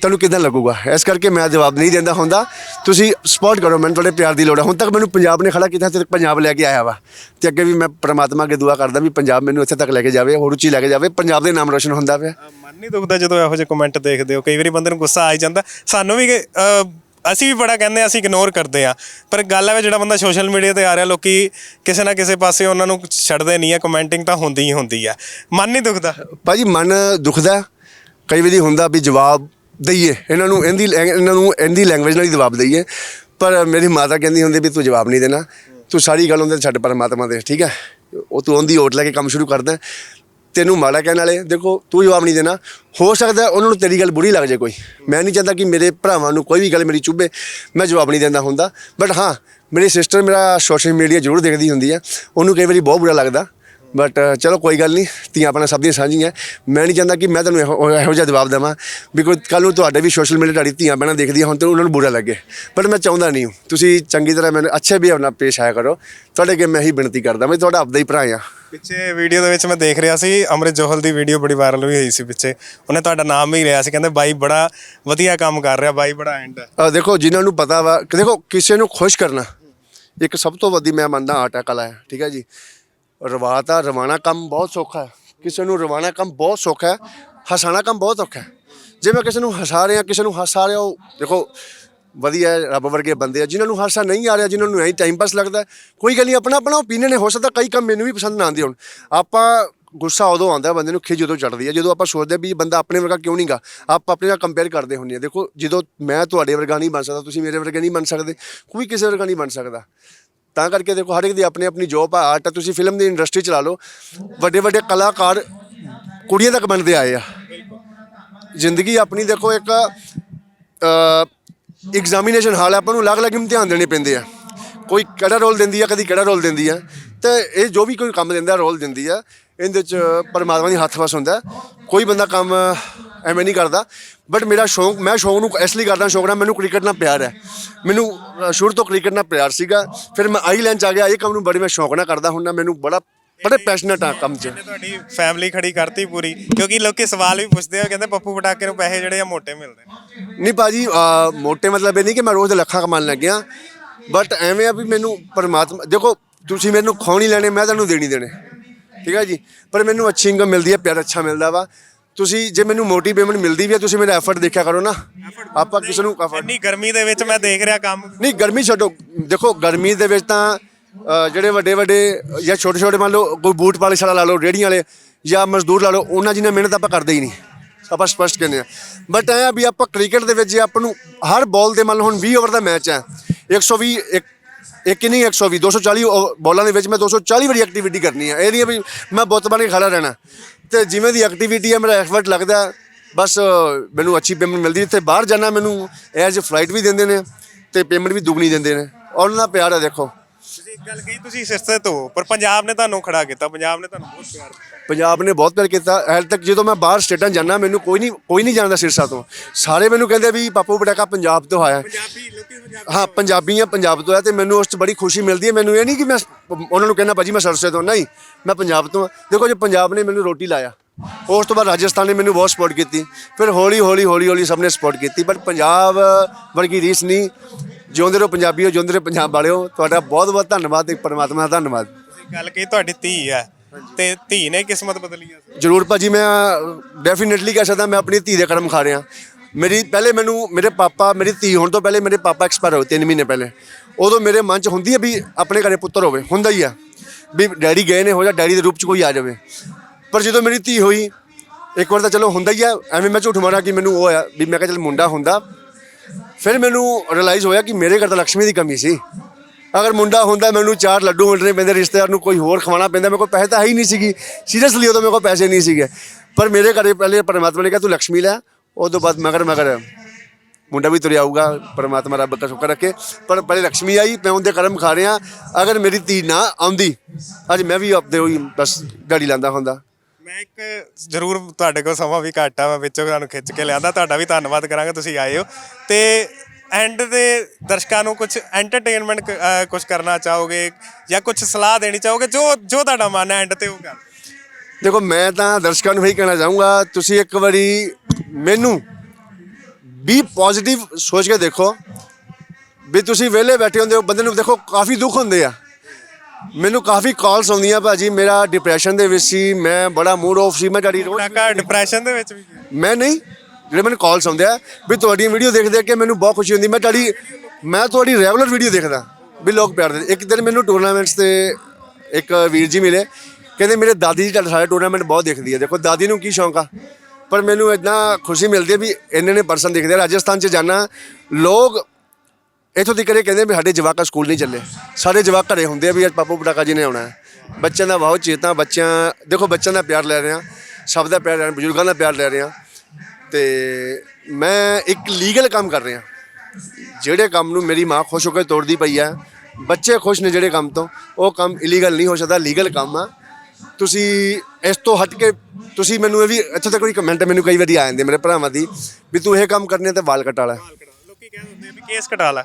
ਤੁਹਾਨੂੰ ਕਿਦਾਂ ਲੱਗੂਗਾ? ਇਸ ਕਰਕੇ ਮੈਂ ਜਵਾਬ ਨਹੀਂ ਦਿੰਦਾ ਹੁੰਦਾ। ਤੁਸੀਂ ਸਪੋਰਟ ਕਰੋ ਮੈਨੂੰ, ਤੁਹਾਡੇ ਪਿਆਰ ਦੀ ਲੋੜ ਹੈ ਹੁਣ ਤੱਕ ਮੈਨੂੰ ਪੰਜਾਬ ਨੇ ਖੜਾ ਕੀਤਾ ਤੇ ਪੰਜਾਬ ਲੈ ਕੇ ਆਇਆ ਵਾ। ਤੇ ਅੱਗੇ ਵੀ ਮੈਂ ਪ੍ਰਮਾਤਮਾ ਅੱਗੇ ਦੁਆ ਕਰਦਾ ਵੀ ਪੰਜਾਬ ਮੈਨੂੰ ਇੱਥੇ ਤੱਕ ਲੈ ਕੇ ਜਾਵੇ, ਹੋਰ ਉੱਚੀ ਲੈ ਕੇ ਜਾਵੇ ਪੰਜਾਬ ਦੇ ਨਾਮ ਰੋਸ਼ਨ ਹੁੰਦਾ ਪਿਆ। ਮਨ ਨਹੀਂ ਦੁਖਦਾ ਜਦੋਂ ਇਹੋ ਜਿਹੇ ਕਮੈਂਟ ਦੇਖਦੇ ਹੋ। ਕਈ ਵਾਰੀ ਬੰਦੇ ਨੂੰ ਗੁੱਸਾ ਆ ਹੀ ਜਾਂਦਾ। ਸਾਨੂੰ ਵੀ ਅਹ, ਅਸੀਂ ਵੀ ਬੜਾ ਕਹਿੰਦੇ ਹਾਂ, ਅਸੀਂ ਇਗਨੋਰ ਕਰਦੇ ਆ ਪਰ ਗੱਲ ਹੈ ਜਿਹੜਾ ਬੰਦਾ ਸੋਸ਼ਲ ਮੀਡੀਆ ਤੇ ਆ ਰਿਹਾ ਲੋਕੀ ਕਿਸੇ ਨਾ ਕਿਸੇ ਪਾਸੇ ਉਹਨਾਂ ਨੂੰ ਛੱਡਦੇ ਨਹੀਂ ਆ। ਕਮੈਂਟਿੰਗ ਤਾਂ ਹੁੰਦੀ ਹੀ ਹੁੰਦੀ ਆ। ਮਨ ਨਹੀਂ ਦੁਖਦਾ। ਭਾਜੀ ਮਨ ਦੁਖਦਾ। ਕਈ ਵਾਰੀ ਹੁੰਦਾ ਵੀ ਜਵਾਬ ਦਈਏ। ਇਹਨਾਂ ਨੂੰ ਇਹਦੀ ਲੈਂ- ਇਹਨਾਂ ਨੂੰ ਇਹਦੀ ਲੈਂਗੁਏਜ ਨਾਲ ਹੀ ਜਵਾਬ ਦਈਏ। ਪਰ ਮੇਰੀ ਮਾਤਾ ਕਹਿੰਦੀ ਹੁੰਦੀ ਵੀ ਤੂੰ ਜਵਾਬ ਨਹੀਂ ਦੇਣਾ। ਤੂੰ ਸਾਰੀ ਗੱਲ ਹੁੰਦੇ ਛੱਡ ਪਰਮਾਤਮਾ ਦੇ ਠੀਕ ਹੈ? ਉਹ ਤੂੰ ਉਹਦੀ ਓਟ ਲੈ ਕੇ ਕੰਮ ਸ਼ੁਰੂ ਕਰਦਾ। ਤੈਨੂੰ ਮਾੜਾ ਕਹਿਣ ਵਾਲੇ, ਦੇਖੋ, ਤੂੰ ਜਵਾਬ ਨਹੀਂ ਦੇਣਾ। ਹੋ ਸਕਦਾ ਉਹਨਾਂ ਨੂੰ ਤੇਰੀ ਗੱਲ ਬੁਰੀ ਲੱਗ ਜਾਏ ਕੋਈ। ਮੈਂ ਨਹੀਂ ਚਾਹੁੰਦਾ ਕਿ ਮੇਰੇ ਭਰਾਵਾਂ ਨੂੰ ਕੋਈ ਵੀ ਗੱਲ ਮੇਰੀ ਚੁੱਭੇ। ਮੈਂ ਜਵਾਬ ਨਹੀਂ ਦਿੰਦਾ ਹੁੰਦਾ। ਬਟ ਹਾਂ, ਮੇਰੀ ਸਿਸਟਰ ਮੇਰਾ ਸੋਸ਼ਲ ਮੀਡੀਆ ਜ਼ਰੂਰ ਦੇਖਦੀ ਹੁੰਦੀ ਹੈ। ਉਹਨੂੰ ਕਈ ਵਾਰੀ ਬਹੁਤ ਬੁਰਾ ਲੱਗਦਾ। ਬਟ ਚਲੋ, ਕੋਈ ਗੱਲ ਨਹੀਂ। ਧੀਆਂ ਆਪਣਾ ਸਭ ਦੀਆਂ ਸਾਂਝੀਆਂ ਮੈਂ ਨਹੀਂ ਚਾਹੁੰਦਾ ਕਿ ਮੈਂ ਤੁਹਾਨੂੰ ਇਹੋ ਇਹੋ ਜਿਹਾ ਜਵਾਬ ਦੇਵਾਂ। ਵੀ ਕੋਈ ਕੱਲ ਨੂੰ ਤੁਹਾਡੇ ਵੀ ਸੋਸ਼ਲ ਮੀਡੀਆ ਤੁਹਾਡੀ ਧੀਆਂ ਭੈਣਾਂ ਦੇਖਦੀਆਂ ਹੁਣ ਤੇ ਉਹਨਾਂ ਨੂੰ ਬੁਰਾ ਲੱਗੇ। ਬਟ ਮੈਂ ਚਾਹੁੰਦਾ ਨਹੀਂ ਤੁਸੀਂ ਚੰਗੀ ਤਰ੍ਹਾਂ ਮੈਨੂੰ ਅੱਛੇ ਵੀ ਆਪਣਾ ਪੇਸ਼ ਆਇਆ ਕਰੋ। ਤੁਹਾਡੇ ਅੱਗੇ ਮੈਂ ਹੀ ਬੇਨਤੀ ਕਰਦਾ। ਮੈਂ ਤੁਹਾਡਾ ਆਪਦਾ ਹੀ ਭਰਾ ਆ ਪਿੱਛੇ ਵੀਡੀਓ ਦੇ ਵਿੱਚ ਮੈਂ ਦੇਖ ਰਿਹਾ ਸੀ, ਅੰਮ੍ਰਿਤ ਜੋਹਲ ਦੀ ਵੀਡੀਓ ਬੜੀ ਵਾਇਰਲ ਵੀ ਹੋਈ ਸੀ ਪਿੱਛੇ। ਉਹਨੇ ਤੁਹਾਡਾ ਨਾਮ ਵੀ ਲਿਆ ਸੀ, ਕਹਿੰਦੇ ਬਾਈ ਬੜਾ ਵਧੀਆ ਕੰਮ ਕਰ ਰਿਹਾ, ਬਾਈ ਬੜਾ ਐਂਡ ਹੈ। ਆ ਦੇਖੋ, ਜਿਨ੍ਹਾਂ ਨੂੰ ਪਤਾ ਵਾ, ਕਿ ਦੇਖੋ, ਕਿਸੇ ਨੂੰ ਖੁਸ਼ ਕਰਨਾ, ਇੱਕ ਸਭ ਤੋਂ ਵੱਡੀ ਮੈਂ ਮੰਨਦਾ ਆਰਟ ਹੈ ਕਲਾ ਹੈ, ਠੀਕ ਹੈ ਜੀ। ਰਵਾਤਾ, ਰਵਾਣਾ ਕੰਮ ਬਹੁਤ ਸੌਖਾ ਹੈ। ਕਿਸੇ ਨੂੰ ਰਵਾਣਾ ਕੰਮ ਬਹੁਤ ਸੌਖਾ ਹੈ, ਹਸਾਣਾ ਕੰਮ ਬਹੁਤ ਔਖਾ ਹੈ। ਜੇ ਮੈਂ ਕਿਸੇ ਨੂੰ ਹਸਾ ਰਿਹਾ, ਕਿਸੇ ਨੂੰ ਹਸਾ ਰਿਹਾ, ਉਹ ਦੇਖੋ ਵਧੀਆ ਰੱਬ ਵਰਗੇ ਬੰਦੇ ਆ ਜਿਨ੍ਹਾਂ ਨੂੰ ਹਾਸਾ ਨਹੀਂ ਆ ਰਿਹਾ ਜਿਨ੍ਹਾਂ ਨੂੰ ਐਂ ਟਾਈਮ ਪਾਸ ਲੱਗਦਾ ਕੋਈ ਗੱਲ ਨਹੀਂ ਆਪਣਾ ਆਪਣਾ ਓਪੀਨੀਅਨ ਹੋ ਸਕਦਾ ਕਈ ਕੰਮ ਮੈਨੂੰ ਵੀ ਪਸੰਦ ਨਾ ਆਉਂਦੇ ਹੁਣ। ਆਪਾਂ ਗੁੱਸਾ ਉਦੋਂ ਆਉਂਦਾ ਬੰਦੇ ਨੂੰ ਖਿਜ ਉਦੋਂ ਚੜਦੀ ਹੈ ਜਦੋਂ ਆਪਾਂ ਸੋਚਦੇ ਵੀ ਇਹ ਬੰਦਾ ਆਪਣੇ ਵਰਗਾ ਕਿਉਂ ਨਹੀਂਗਾ ਆਪਾਂ ਆਪਣੇ ਨਾਲ ਕੰਪੇਅਰ ਕਰਦੇ ਹੁੰਦੇ ਆ ਦੇਖੋ ਜਦੋਂ ਮੈਂ ਤੁਹਾਡੇ ਵਰਗਾ ਨਹੀਂ ਬਣ ਸਕਦਾ ਤੁਸੀਂ ਮੇਰੇ ਵਰਗੇ ਨਹੀਂ ਬਣ ਸਕਦੇ ਕੋਈ ਕਿਸੇ ਵਰਗਾ ਨਹੀਂ ਬਣ ਸਕਦਾ। ਤਾਂ ਕਰਕੇ ਦੇਖੋ ਹਰ ਇੱਕ ਦੀ ਆਪਣੀ ਆਪਣੀ ਜੋਬ ਆ ਆਰਟ ਆ ਤੁਸੀਂ ਫਿਲਮ ਦੀ ਇੰਡਸਟਰੀ ਚਲਾ ਲਓ ਵੱਡੇ ਵੱਡੇ ਕਲਾਕਾਰ ਕੁੜੀਆਂ ਤੱਕ ਬਣਦੇ ਆਏ ਆ। ਜ਼ਿੰਦਗੀ ਆਪਣੀ ਦੇਖੋ ਇੱਕ ਐਗਜ਼ਾਮੀਨੇਸ਼ਨ ਹਾਲ ਹੈ, ਆਪਾਂ ਨੂੰ ਅਲੱਗ-ਅਲੱਗ ਇਮਤਿਹਾਨ ਦੇਣੇ ਪੈਂਦੇ ਆ। ਕੋਈ ਕਿਹੜਾ ਰੋਲ ਦਿੰਦੀ ਆ, ਕਦੀ ਕਿਹੜਾ ਰੋਲ ਦਿੰਦੀ ਆ। ਤੇ ਇਹ ਜੋ ਵੀ ਕੋਈ ਕੰਮ ਦਿੰਦਾ ਰੋਲ ਦਿੰਦੀ ਆ। ਇਹਦੇ ਚ ਪਰਮਾਤਮਾ ਦੀ ਹੱਥ ਵਸ ਹੁੰਦਾ। ਕੋਈ ਬੰਦਾ ਕੰਮ ਐਵੇਂ ਨਹੀਂ ਕਰਦਾ। ਬਟ ਮੇਰਾ ਸ਼ੌਂਕ, ਮੈਂ ਸ਼ੌਂਕ ਨੂੰ ਇਸ ਲਈ ਕਰਦਾ, ਸ਼ੌਂਕ ਨਾਲ ਮੈਨੂੰ ਕ੍ਰਿਕਟ ਨਾਲ ਪਿਆਰ ਹੈ। ਮੈਨੂੰ ਸ਼ੁਰੂ ਤੋਂ ਕ੍ਰਿਕਟ ਨਾਲ ਪਿਆਰ ਸੀਗਾ। ਫਿਰ ਮੈਂ ਆਈਲੈਂਡ ਚ ਆ ਗਿਆ। ਇਹ ਕੰਮ ਨੂੰ ਬੜੇ ਮੈਂ ਸ਼ੌਂਕ ਨਾਲ ਕਰਦਾ ਹੁੰਦਾ। ਮੈਨੂੰ ਬੜਾ ਬੜੇ ਪੈਸ਼ਨੇਟ ਆ ਕੰਮ 'ਚ। ਤੁਹਾਡੀ ਫੈਮਿਲੀ ਖੜੀ ਕਰਤੀ ਪੂਰੀ ਕਿਉਂਕਿ ਲੋਕੀ ਸਵਾਲ ਵੀ ਪੁੱਛਦੇ ਆ ਕਹਿੰਦੇ ਪੱਪੂ ਪਟਾਕੇ ਨੂੰ ਪੈਸੇ ਜਿਹੜੇ ਆ ਮੋਟੇ ਮਿਲਦੇ ਨੇ। ਨਹੀਂ ਭਾਜੀ ਅਹ ਮੋਟੇ ਮਤਲਬ ਇਹ ਨਹੀਂ ਕਿ ਮੈਂ ਰੋਜ਼ ਲੱਖਾਂ ਕਮਾਉਣ ਲੱਗਿਆ ਬਟ ਐਵੇਂ ਆ ਵੀ ਮੈਨੂੰ ਪਰਮਾਤਮਾ ਦੇਖੋ ਤੁਸੀਂ ਮੈਨੂੰ ਖਵਾਉਣੀ ਲੈਣੇ ਮੈਂ ਤੁਹਾਨੂੰ ਦੇਣੀ ਦੇਣੇ। ਠੀਕ ਹੈ ਜੀ? ਪਰ ਮੈਨੂੰ ਅੱਛੀ ਇਨਕਮ ਮਿਲਦੀ ਹੈ ਪਿਆਰ ਅੱਛਾ ਮਿਲਦਾ ਵਾ। ਤੁਸੀਂ ਜੇ ਮੈਨੂੰ ਮੋਟੀ ਪੇਮੈਂਟ ਮਿਲਦੀ ਵੀ ਹੈ ਤੁਸੀਂ ਮੇਰਾ ਐਫਰਟ ਦੇਖਿਆ ਕਰੋ ਨਾ। ਆਪਾਂ ਕਿਸੇ ਨੂੰ effort- ਇੰਨੀ ਗਰਮੀ ਦੇ ਵਿੱਚ ਮੈਂ ਦੇਖ ਰਿਹਾ ਕੰਮ। ਨਹੀਂ ਗਰਮੀ ਛੱਡੋ। ਦੇਖੋ ਗਰਮੀ ਦੇ ਵਿੱਚ ਤਾਂ ਅਹ, ਜਿਹੜੇ ਵੱਡੇ ਵੱਡੇ ਜਾਂ ਛੋਟੇ ਛੋਟੇ ਮੰਨ ਲਓ ਕੋਈ ਬੂਟ ਪਾਲਿਸ਼ ਵਾਲਾ ਲਾ ਲਓ ਰੇਹੜੀਆਂ ਵਾਲੇ ਜਾਂ ਮਜ਼ਦੂਰ ਲਾ ਲਓ ਉਹਨਾਂ ਜਿੰਨਾ ਮਿਹਨਤ ਆਪਾਂ ਕਰਦੇ ਹੀ ਨਹੀਂ। ਆਪਾਂ ਸਪਸ਼ਟ ਕਹਿੰਦੇ ਆ ਬਟ ਐ ਵੀ ਆਪਾਂ ਕ੍ਰਿਕਟ ਦੇ ਵਿੱਚ ਜੇ ਆਪਾਂ ਨੂੰ ਹਰ ਬਾਲ ਦੇ ਮੰਨ ਲਓ ਹੁਣ 20 ਓਵਰ ਦਾ ਮੈਚ ਹੈ 120 ਇੱਕ ਇੱਕ ਇਨਿੰਗ 120 240 ਓ- ਬਾਲਾਂ ਦੇ ਵਿੱਚ ਮੈਂ 240 ਵਾਰੀ ਐਕਟੀਵਿਟੀ ਕਰਨੀ ਹੈ। ਇਹ ਨਹੀਂ ਹੈ ਵੀ ਮੈਂ ਬੁੱਤ ਬਣ ਕੇ ਖੜਾ ਰਹਿਣਾ। ਤੇ ਜਿਵੇਂ ਦੀ ਐਕਟੀਵਿਟੀ ਹੈ ਮੇਰਾ ਐਫਰਟ ਲੱਗਦਾ ਹੈ, ਬਸ ਅਹ, ਮੈਨੂੰ ਅੱਛੀ ਪੇਮੈਂਟ ਮਿਲਦੀ ਹੈ। ਤੇ ਬਾਹਰ ਜਾਣਾ ਮੈਨੂੰ ਐਜ਼ ਫਲਾਈਟ ਵੀ ਦਿੰਦੇ ਨੇ ਤੇ ਪੇਮੈਂਟ ਵੀ ਦੁੱਗਣੀ ਦਿੰਦੇ ਨੇ। ਔਰ ਉਹਨਾਂ ਦਾ ਪਿਆਰ ਹੈ ਦੇਖੋ। ਤੁਸੀਂ ਇੱਕ ਗੱਲ ਕਹੀ ਤੁਸੀਂ ਸਿਰਸੇ ਤੋਂ ਪਰ ਪੰਜਾਬ ਨੇ ਤੁਹਾਨੂੰ ਖੜਾ ਕੀਤਾ ਪੰਜਾਬ ਨੇ ਤੁਹਾਨੂੰ ਬਹੁਤ ਪਿਆਰ ਦਿੱਤਾ ਪੰਜਾਬ ਨੇ ਬਹੁਤ ਪਿਆਰ ਕੀਤਾ। ਹਾਲ ਤੱਕ ਜਦੋਂ ਮੈਂ ਬਾਹਰ ਸਟੇਟਾਂ ਜਾਂਦਾ ਮੈਨੂੰ ਕੋਈ ਨਹੀਂ ਕੋਈ ਨਹੀਂ ਜਾਣਦਾ ਸਿਰਸਾ ਤੋਂ। ਸਾਰੇ ਮੈਨੂੰ ਕਹਿੰਦੇ ਵੀ ਪਾਪੂ ਪਟਾਕਾ ਪੰਜਾਬ ਤੋਂ ਆਇਆ। ਹੈ। ਪੰਜਾਬੀ ਲੋਕੀ ਪੰਜਾਬ ਹਾਂ ਪੰਜਾਬੀ ਆ ਪੰਜਾਬ ਤੋਂ ਆ ਤੇ ਮੈਨੂੰ ਉਸ 'ਚ ਬੜੀ ਖੁਸ਼ੀ ਮਿਲਦੀ ਹੈ। ਮੈਨੂੰ ਇਹ ਨਹੀਂ ਕਿ ਮੈਂ ਉਹਨਾਂ ਨੂੰ ਕਹਿੰਦਾ ਭਾਜੀ ਮੈਂ ਸਰਸੇ ਤੋਂ ਨਹੀਂ ਮੈਂ ਪੰਜਾਬ ਤੋਂ ਆ। ਦੇਖੋ ਜੇ ਪੰਜਾਬ ਨੇ ਮੈਨੂੰ ਰੋਟੀ ਲਾਇਆ। ਉਸ ਤੋਂ ਬਾਅਦ ਰਾਜਸਥਾਨ ਨੇ ਮੈਨੂੰ ਬਹੁਤ ਸਪੋਰਟ ਕੀਤੀ। ਫਿਰ ਹੌਲੀ ਹੌਲੀ ਹੌਲੀ ਹੌਲੀ ਸਭ ਨੇ ਸਪੋਰਟ ਕੀਤੀ ਬਟ ਪੰਜਾਬ ਵਰਗੀ ਰੀਸ ਨਹੀਂ। ਜਿਉਂਦੇ ਰਹੋ ਪੰਜਾਬੀਓ ਜਿਉਂਦੇ ਰਹੋ ਪੰਜਾਬ ਵਾਲਿਓ ਤੁਹਾਡਾ ਬਹੁਤ ਬਹੁਤ ਧੰਨਵਾਦ ਤੇ ਪਰਮਾਤਮਾ ਦਾ ਧੰਨਵਾਦ। ਗੱਲ ਕਹੀ ਤੁਹਾਡੀ ਧੀ ਹੈ ਤੇ ਧੀ ਨੇ ਕਿਸਮਤ ਬਦਲੀ ਆ। ਜ਼ਰੂਰ ਭਾਜੀ ਮੈਂ ਡੈਫੀਨਿਟਲੀ ਕਹਿ ਸਕਦਾ ਮੈਂ ਆਪਣੀ ਧੀ ਦੇ ਕਰਮ ਖਾ ਰਿਹਾ ਮੇਰੀ ਪਹਿਲੇ ਮੈਨੂੰ ਮੇਰੇ ਪਾਪਾ ਮੇਰੀ ਧੀ ਹੋਣ ਤੋਂ ਪਹਿਲੇ ਮੇਰੇ ਪਾਪਾ ਐਕਸਪਾਇਰ ਹੋਏ 3 ਮਹੀਨੇ ਪਹਿਲੇ। ਉਦੋਂ ਮੇਰੇ ਮਨ 'ਚ ਹੁੰਦੀ ਹੈ ਵੀ ਆਪਣੇ ਘਰੇ ਪੁੱਤਰ ਹੋਵੇ ਹੁੰਦਾ ਹੀ ਆ। ਵੀ ਡੈਡੀ ਗਏ ਨੇ ਹੋ ਜਾ ਡੈਡੀ ਦੇ ਰੂਪ 'ਚ ਕੋਈ ਆ ਜਾਵੇ। ਪਰ ਜਦੋਂ ਮੇਰੀ ਧੀ ਹੋਈ ਇੱਕ ਵਾਰ ਤਾਂ ਚਲੋ ਹੁੰਦਾ ਹੀ ਆ ਐਵੇਂ ਮੈਂ ਝੂਠ ਮਾਰਾਂ ਕਿ ਮੈਨੂੰ ਉਹ ਆ ਵੀ ਮੈਂ ਕਿਹਾ ਚਲ ਮੁੰਡਾ ਹੁੰਦਾ ਫਿਰ ਮੈਨੂੰ ਰਿਅਲਾਈਜ਼ ਹੋਇਆ ਕਿ ਮੇਰੇ ਘਰ ਤਾਂ ਲక్ష్ਮੀ ਦੀ ਕਮੀ ਸੀ। ਅਗਰ ਮੁੰਡਾ ਹੁੰਦਾ, ਮੈਨੂੰ ਚਾਰ ਲੱਡੂ ਵੰਡਣੇ ਪੈਂਦੇ, ਰਿਸ਼ਤੇਦਾਰ ਨੂੰ ਕੋਈ ਹੋਰ ਖਵਾਣਾ ਪੈਂਦਾ, ਮੇਰੇ ਕੋਲ ਪੈਸੇ ਤਾਂ ਹੈ ਹੀ ਨਹੀਂ ਸੀਗੀ। ਸੀਰੀਅਸਲੀ ਉਦੋਂ ਮੇਰੇ ਕੋਲ ਪੈਸੇ ਨਹੀਂ ਸੀਗੇ। ਪਰ ਮੇਰੇ ਘਰੇ ਪਹਿਲੇ ਪਰਮਾਤਮਾ ਨੇ ਕਿਹਾ, ਤੂੰ ਲక్ష్ਮੀ ਲੈ। ਉਸ ਤੋਂ ਬਾਅਦ ਮਗਰ ਮਗਰ ਮੁੰਡਾ ਵੀ ਤੁਰਿਆ ਆਊਗਾ, ਪਰਮਾਤਮਾ ਰੱਬ ਦਾ ਸ਼ੁਕਰ ਰੱਖੇ। ਪਰ ਪਹਿਲੇ ਲక్ష్ਮੀ ਆਈ, ਮੈਂ ਉਹਦੇ ਕਰਮ ਖਾ ਰਿਹਾ। ਅਗਰ ਮੇਰੀ ਧੀ ਨਾ ਆਉਂਦੀ, ਅੱਜ ਮੈਂ ਵੀ ਆਪਦੇ ਹੋਈ ਬਸ ਗਾੜੀ ਲਾਂਦਾ ਹੁੰਦਾ। ਮੈਂ ਇੱਕ ਜ਼ਰੂਰ ਤੁਹਾਡੇ ਕੋਲ ਸਮਾਂ ਵੀ ਘੱਟ ਆ, ਮੈਂ ਵਿੱਚੋਂ ਤੁਹਾਨੂੰ ਖਿੱਚ ਕੇ ਲਿਆਂਦਾ। ਤੁਹਾਡਾ ਵੀ ਧੰਨਵਾਦ ਕਰਾਂਗਾ, ਤੁਸੀਂ ਆਏ ਹੋ। ਤੇ ਐਂਡ ਦੇ ਦਰਸ਼ਕਾਂ ਨੂੰ ਕੁਝ ਐਂਟਰਟੇਨਮੈਂਟ ਕੁਝ ਕਰਨਾ ਚਾਹੋਗੇ ਜਾਂ ਕੁਝ ਸਲਾਹ ਦੇਣੀ ਚਾਹੋਗੇ? ਜੋ ਜੋ ਤੁਹਾਡਾ ਮਨ ਹੈ ਐਂਡ ਤੇ ਉਹ ਕਰ। ਦੇਖੋ, ਮੈਂ ਤਾਂ ਦਰਸ਼ਕਾਂ ਨੂੰ ਇਹੀ ਕਹਿਣਾ ਚਾਹੂੰਗਾ, ਤੁਸੀਂ ਇੱਕ ਵਾਰੀ ਮੈਨੂੰ ਵੀ ਪੋਜ਼ਿਟਿਵ ਸੋਚ ਕੇ ਦੇਖੋ ਵੀ ਤੁਸੀਂ ਵਿਹਲੇ ਬੈਠੇ ਹੁੰਦੇ ਹੋ, ਬੰਦੇ ਨੂੰ ਦੇਖੋ ਕਾਫੀ ਦੁੱਖ ਹੁੰਦੇ ਆ। ਮੈਨੂੰ ਕਾਫੀ ਕਾਲਸ ਆਉਂਦੀਆਂ ਭਾਜੀ ਮੇਰਾ ਡਿਪਰੈਸ਼ਨ ਦੇ ਵਿੱਚ ਸੀ ਮੈਂ ਬੜਾ ਮੂਡ ਆਫ ਸੀ ਮੈਂ ਤੁਹਾਡੀ ਰੋਜ਼ ਪਟਾਕਾ ਡਿਪਰੈਸ਼ਨ ਦੇ ਵਿੱਚ ਵੀ ਮੈਂ ਨਹੀਂ ਜਿਹੜੇ ਮੈਨੂੰ ਕਾਲਸ ਆਉਂਦੇ ਆ ਵੀ ਤੁਹਾਡੀਆਂ ਵੀਡੀਓ ਦੇਖ ਦੇਖ ਕੇ ਮੈਨੂੰ ਬਹੁਤ ਖੁਸ਼ੀ ਹੁੰਦੀ ਮੈਂ ਤੁਹਾਡੀ ਮੈਂ ਤੁਹਾਡੀ ਰੈਗੂਲਰ ਵੀਡੀਓ ਦੇਖਦਾ ਵੀ ਲੋਕ ਪਿਆਰ ਦਿੰਦੇ। ਇੱਕ ਦਿਨ ਮੈਨੂੰ ਟੂਰਨਾਮੈਂਟਸ ਤੇ ਇੱਕ ਵੀਰ ਜੀ ਮਿਲੇ ਕਹਿੰਦੇ ਮੇਰੇ ਦਾਦੀ ਜੀ ਤੁਹਾਡੇ ਸਾਰੇ ਟੂਰਨਾਮੈਂਟ ਬਹੁਤ ਦੇਖਦੀ ਹੈ ਦੇਖੋ ਦਾਦੀ ਨੂੰ ਕੀ ਸ਼ੌਂਕ ਆ? ਪਰ ਮੈਨੂੰ ਇਦਾਂ ਖੁਸ਼ੀ ਮਿਲਦੀ ਹੈ ਵੀ ਇੰਨੇ ਨੇ ਪਰਸਨ ਦੇਖਦੇ ਆ। ਰਾਜਸਥਾਨ 'ਚ ਜਾਣਾ ਲੋਕ ਇੱਥੋਂ ਤੱਕ ਇਹ ਕਹਿੰਦੇ ਵੀ ਸਾਡੇ ਜਵਾਕਾਂ ਸਕੂਲ ਨਹੀਂ ਚੱਲੇ। ਸਾਡੇ ਜਵਾਕ ਘਰੇ ਹੁੰਦੇ ਆ ਵੀ ਅੱਜ ਪਾਪੂ ਪਟਾਕਾ ਜੀ ਨੇ ਆਉਣਾ ਹੈ। ਬੱਚਿਆਂ ਦਾ ਬਹੁਤ ਚੇਤਾ, ਬੱਚਿਆਂ, ਦੇਖੋ ਬੱਚਿਆਂ ਦਾ ਪਿਆਰ ਲੈ ਰਹੇ ਆ ਸਭ ਦਾ ਪਿਆਰ ਲੈ ਰਹੇ ਬਜ਼ੁਰਗਾਂ ਦਾ ਪਿਆਰ ਲੈ ਰਹੇ ਆ ਤੇ ਮੈਂ ਇੱਕ ਲੀਗਲ ਕੰਮ ਕਰ ਰਿਹਾ। ਜਿਹੜੇ ਕੰਮ ਨੂੰ ਮੇਰੀ ਮਾਂ ਖੁਸ਼ ਹੋ ਕੇ ਤੋੜਦੀ ਪਈ ਆ ਬੱਚੇ ਖੁਸ਼ ਨੇ ਜਿਹੜੇ ਕੰਮ ਤੋਂ, ਉਹ ਕੰਮ ਇਲੀਗਲ ਨਹੀਂ ਹੋ ਸਕਦਾ, ਲੀਗਲ ਕੰਮ ਆ। ਤੁਸੀਂ ਇਸ ਤੋਂ ਹਟ ਕੇ, ਤੁਸੀਂ ਮੈਨੂੰ ਇਹ ਵੀ, ਇੱਥੋਂ ਤੱਕ ਕੋਈ ਕਮੈਂਟ ਮੈਨੂੰ ਕਈ ਵਾਰੀ ਆ ਜਾਂਦੇ ਮੇਰੇ ਭਰਾਵਾਂ ਦੀ, ਵੀ ਤੂੰ ਇਹ ਕੰਮ ਕਰਨੇ ਤੇ ਵਾਲ ਕਟਾ ਲੈ ਲੋਕੀ ਕਹਿ ਦਿੰਦੇ ਆ ਵੀ ਕੇਸ ਕਟਾ ਲੈ।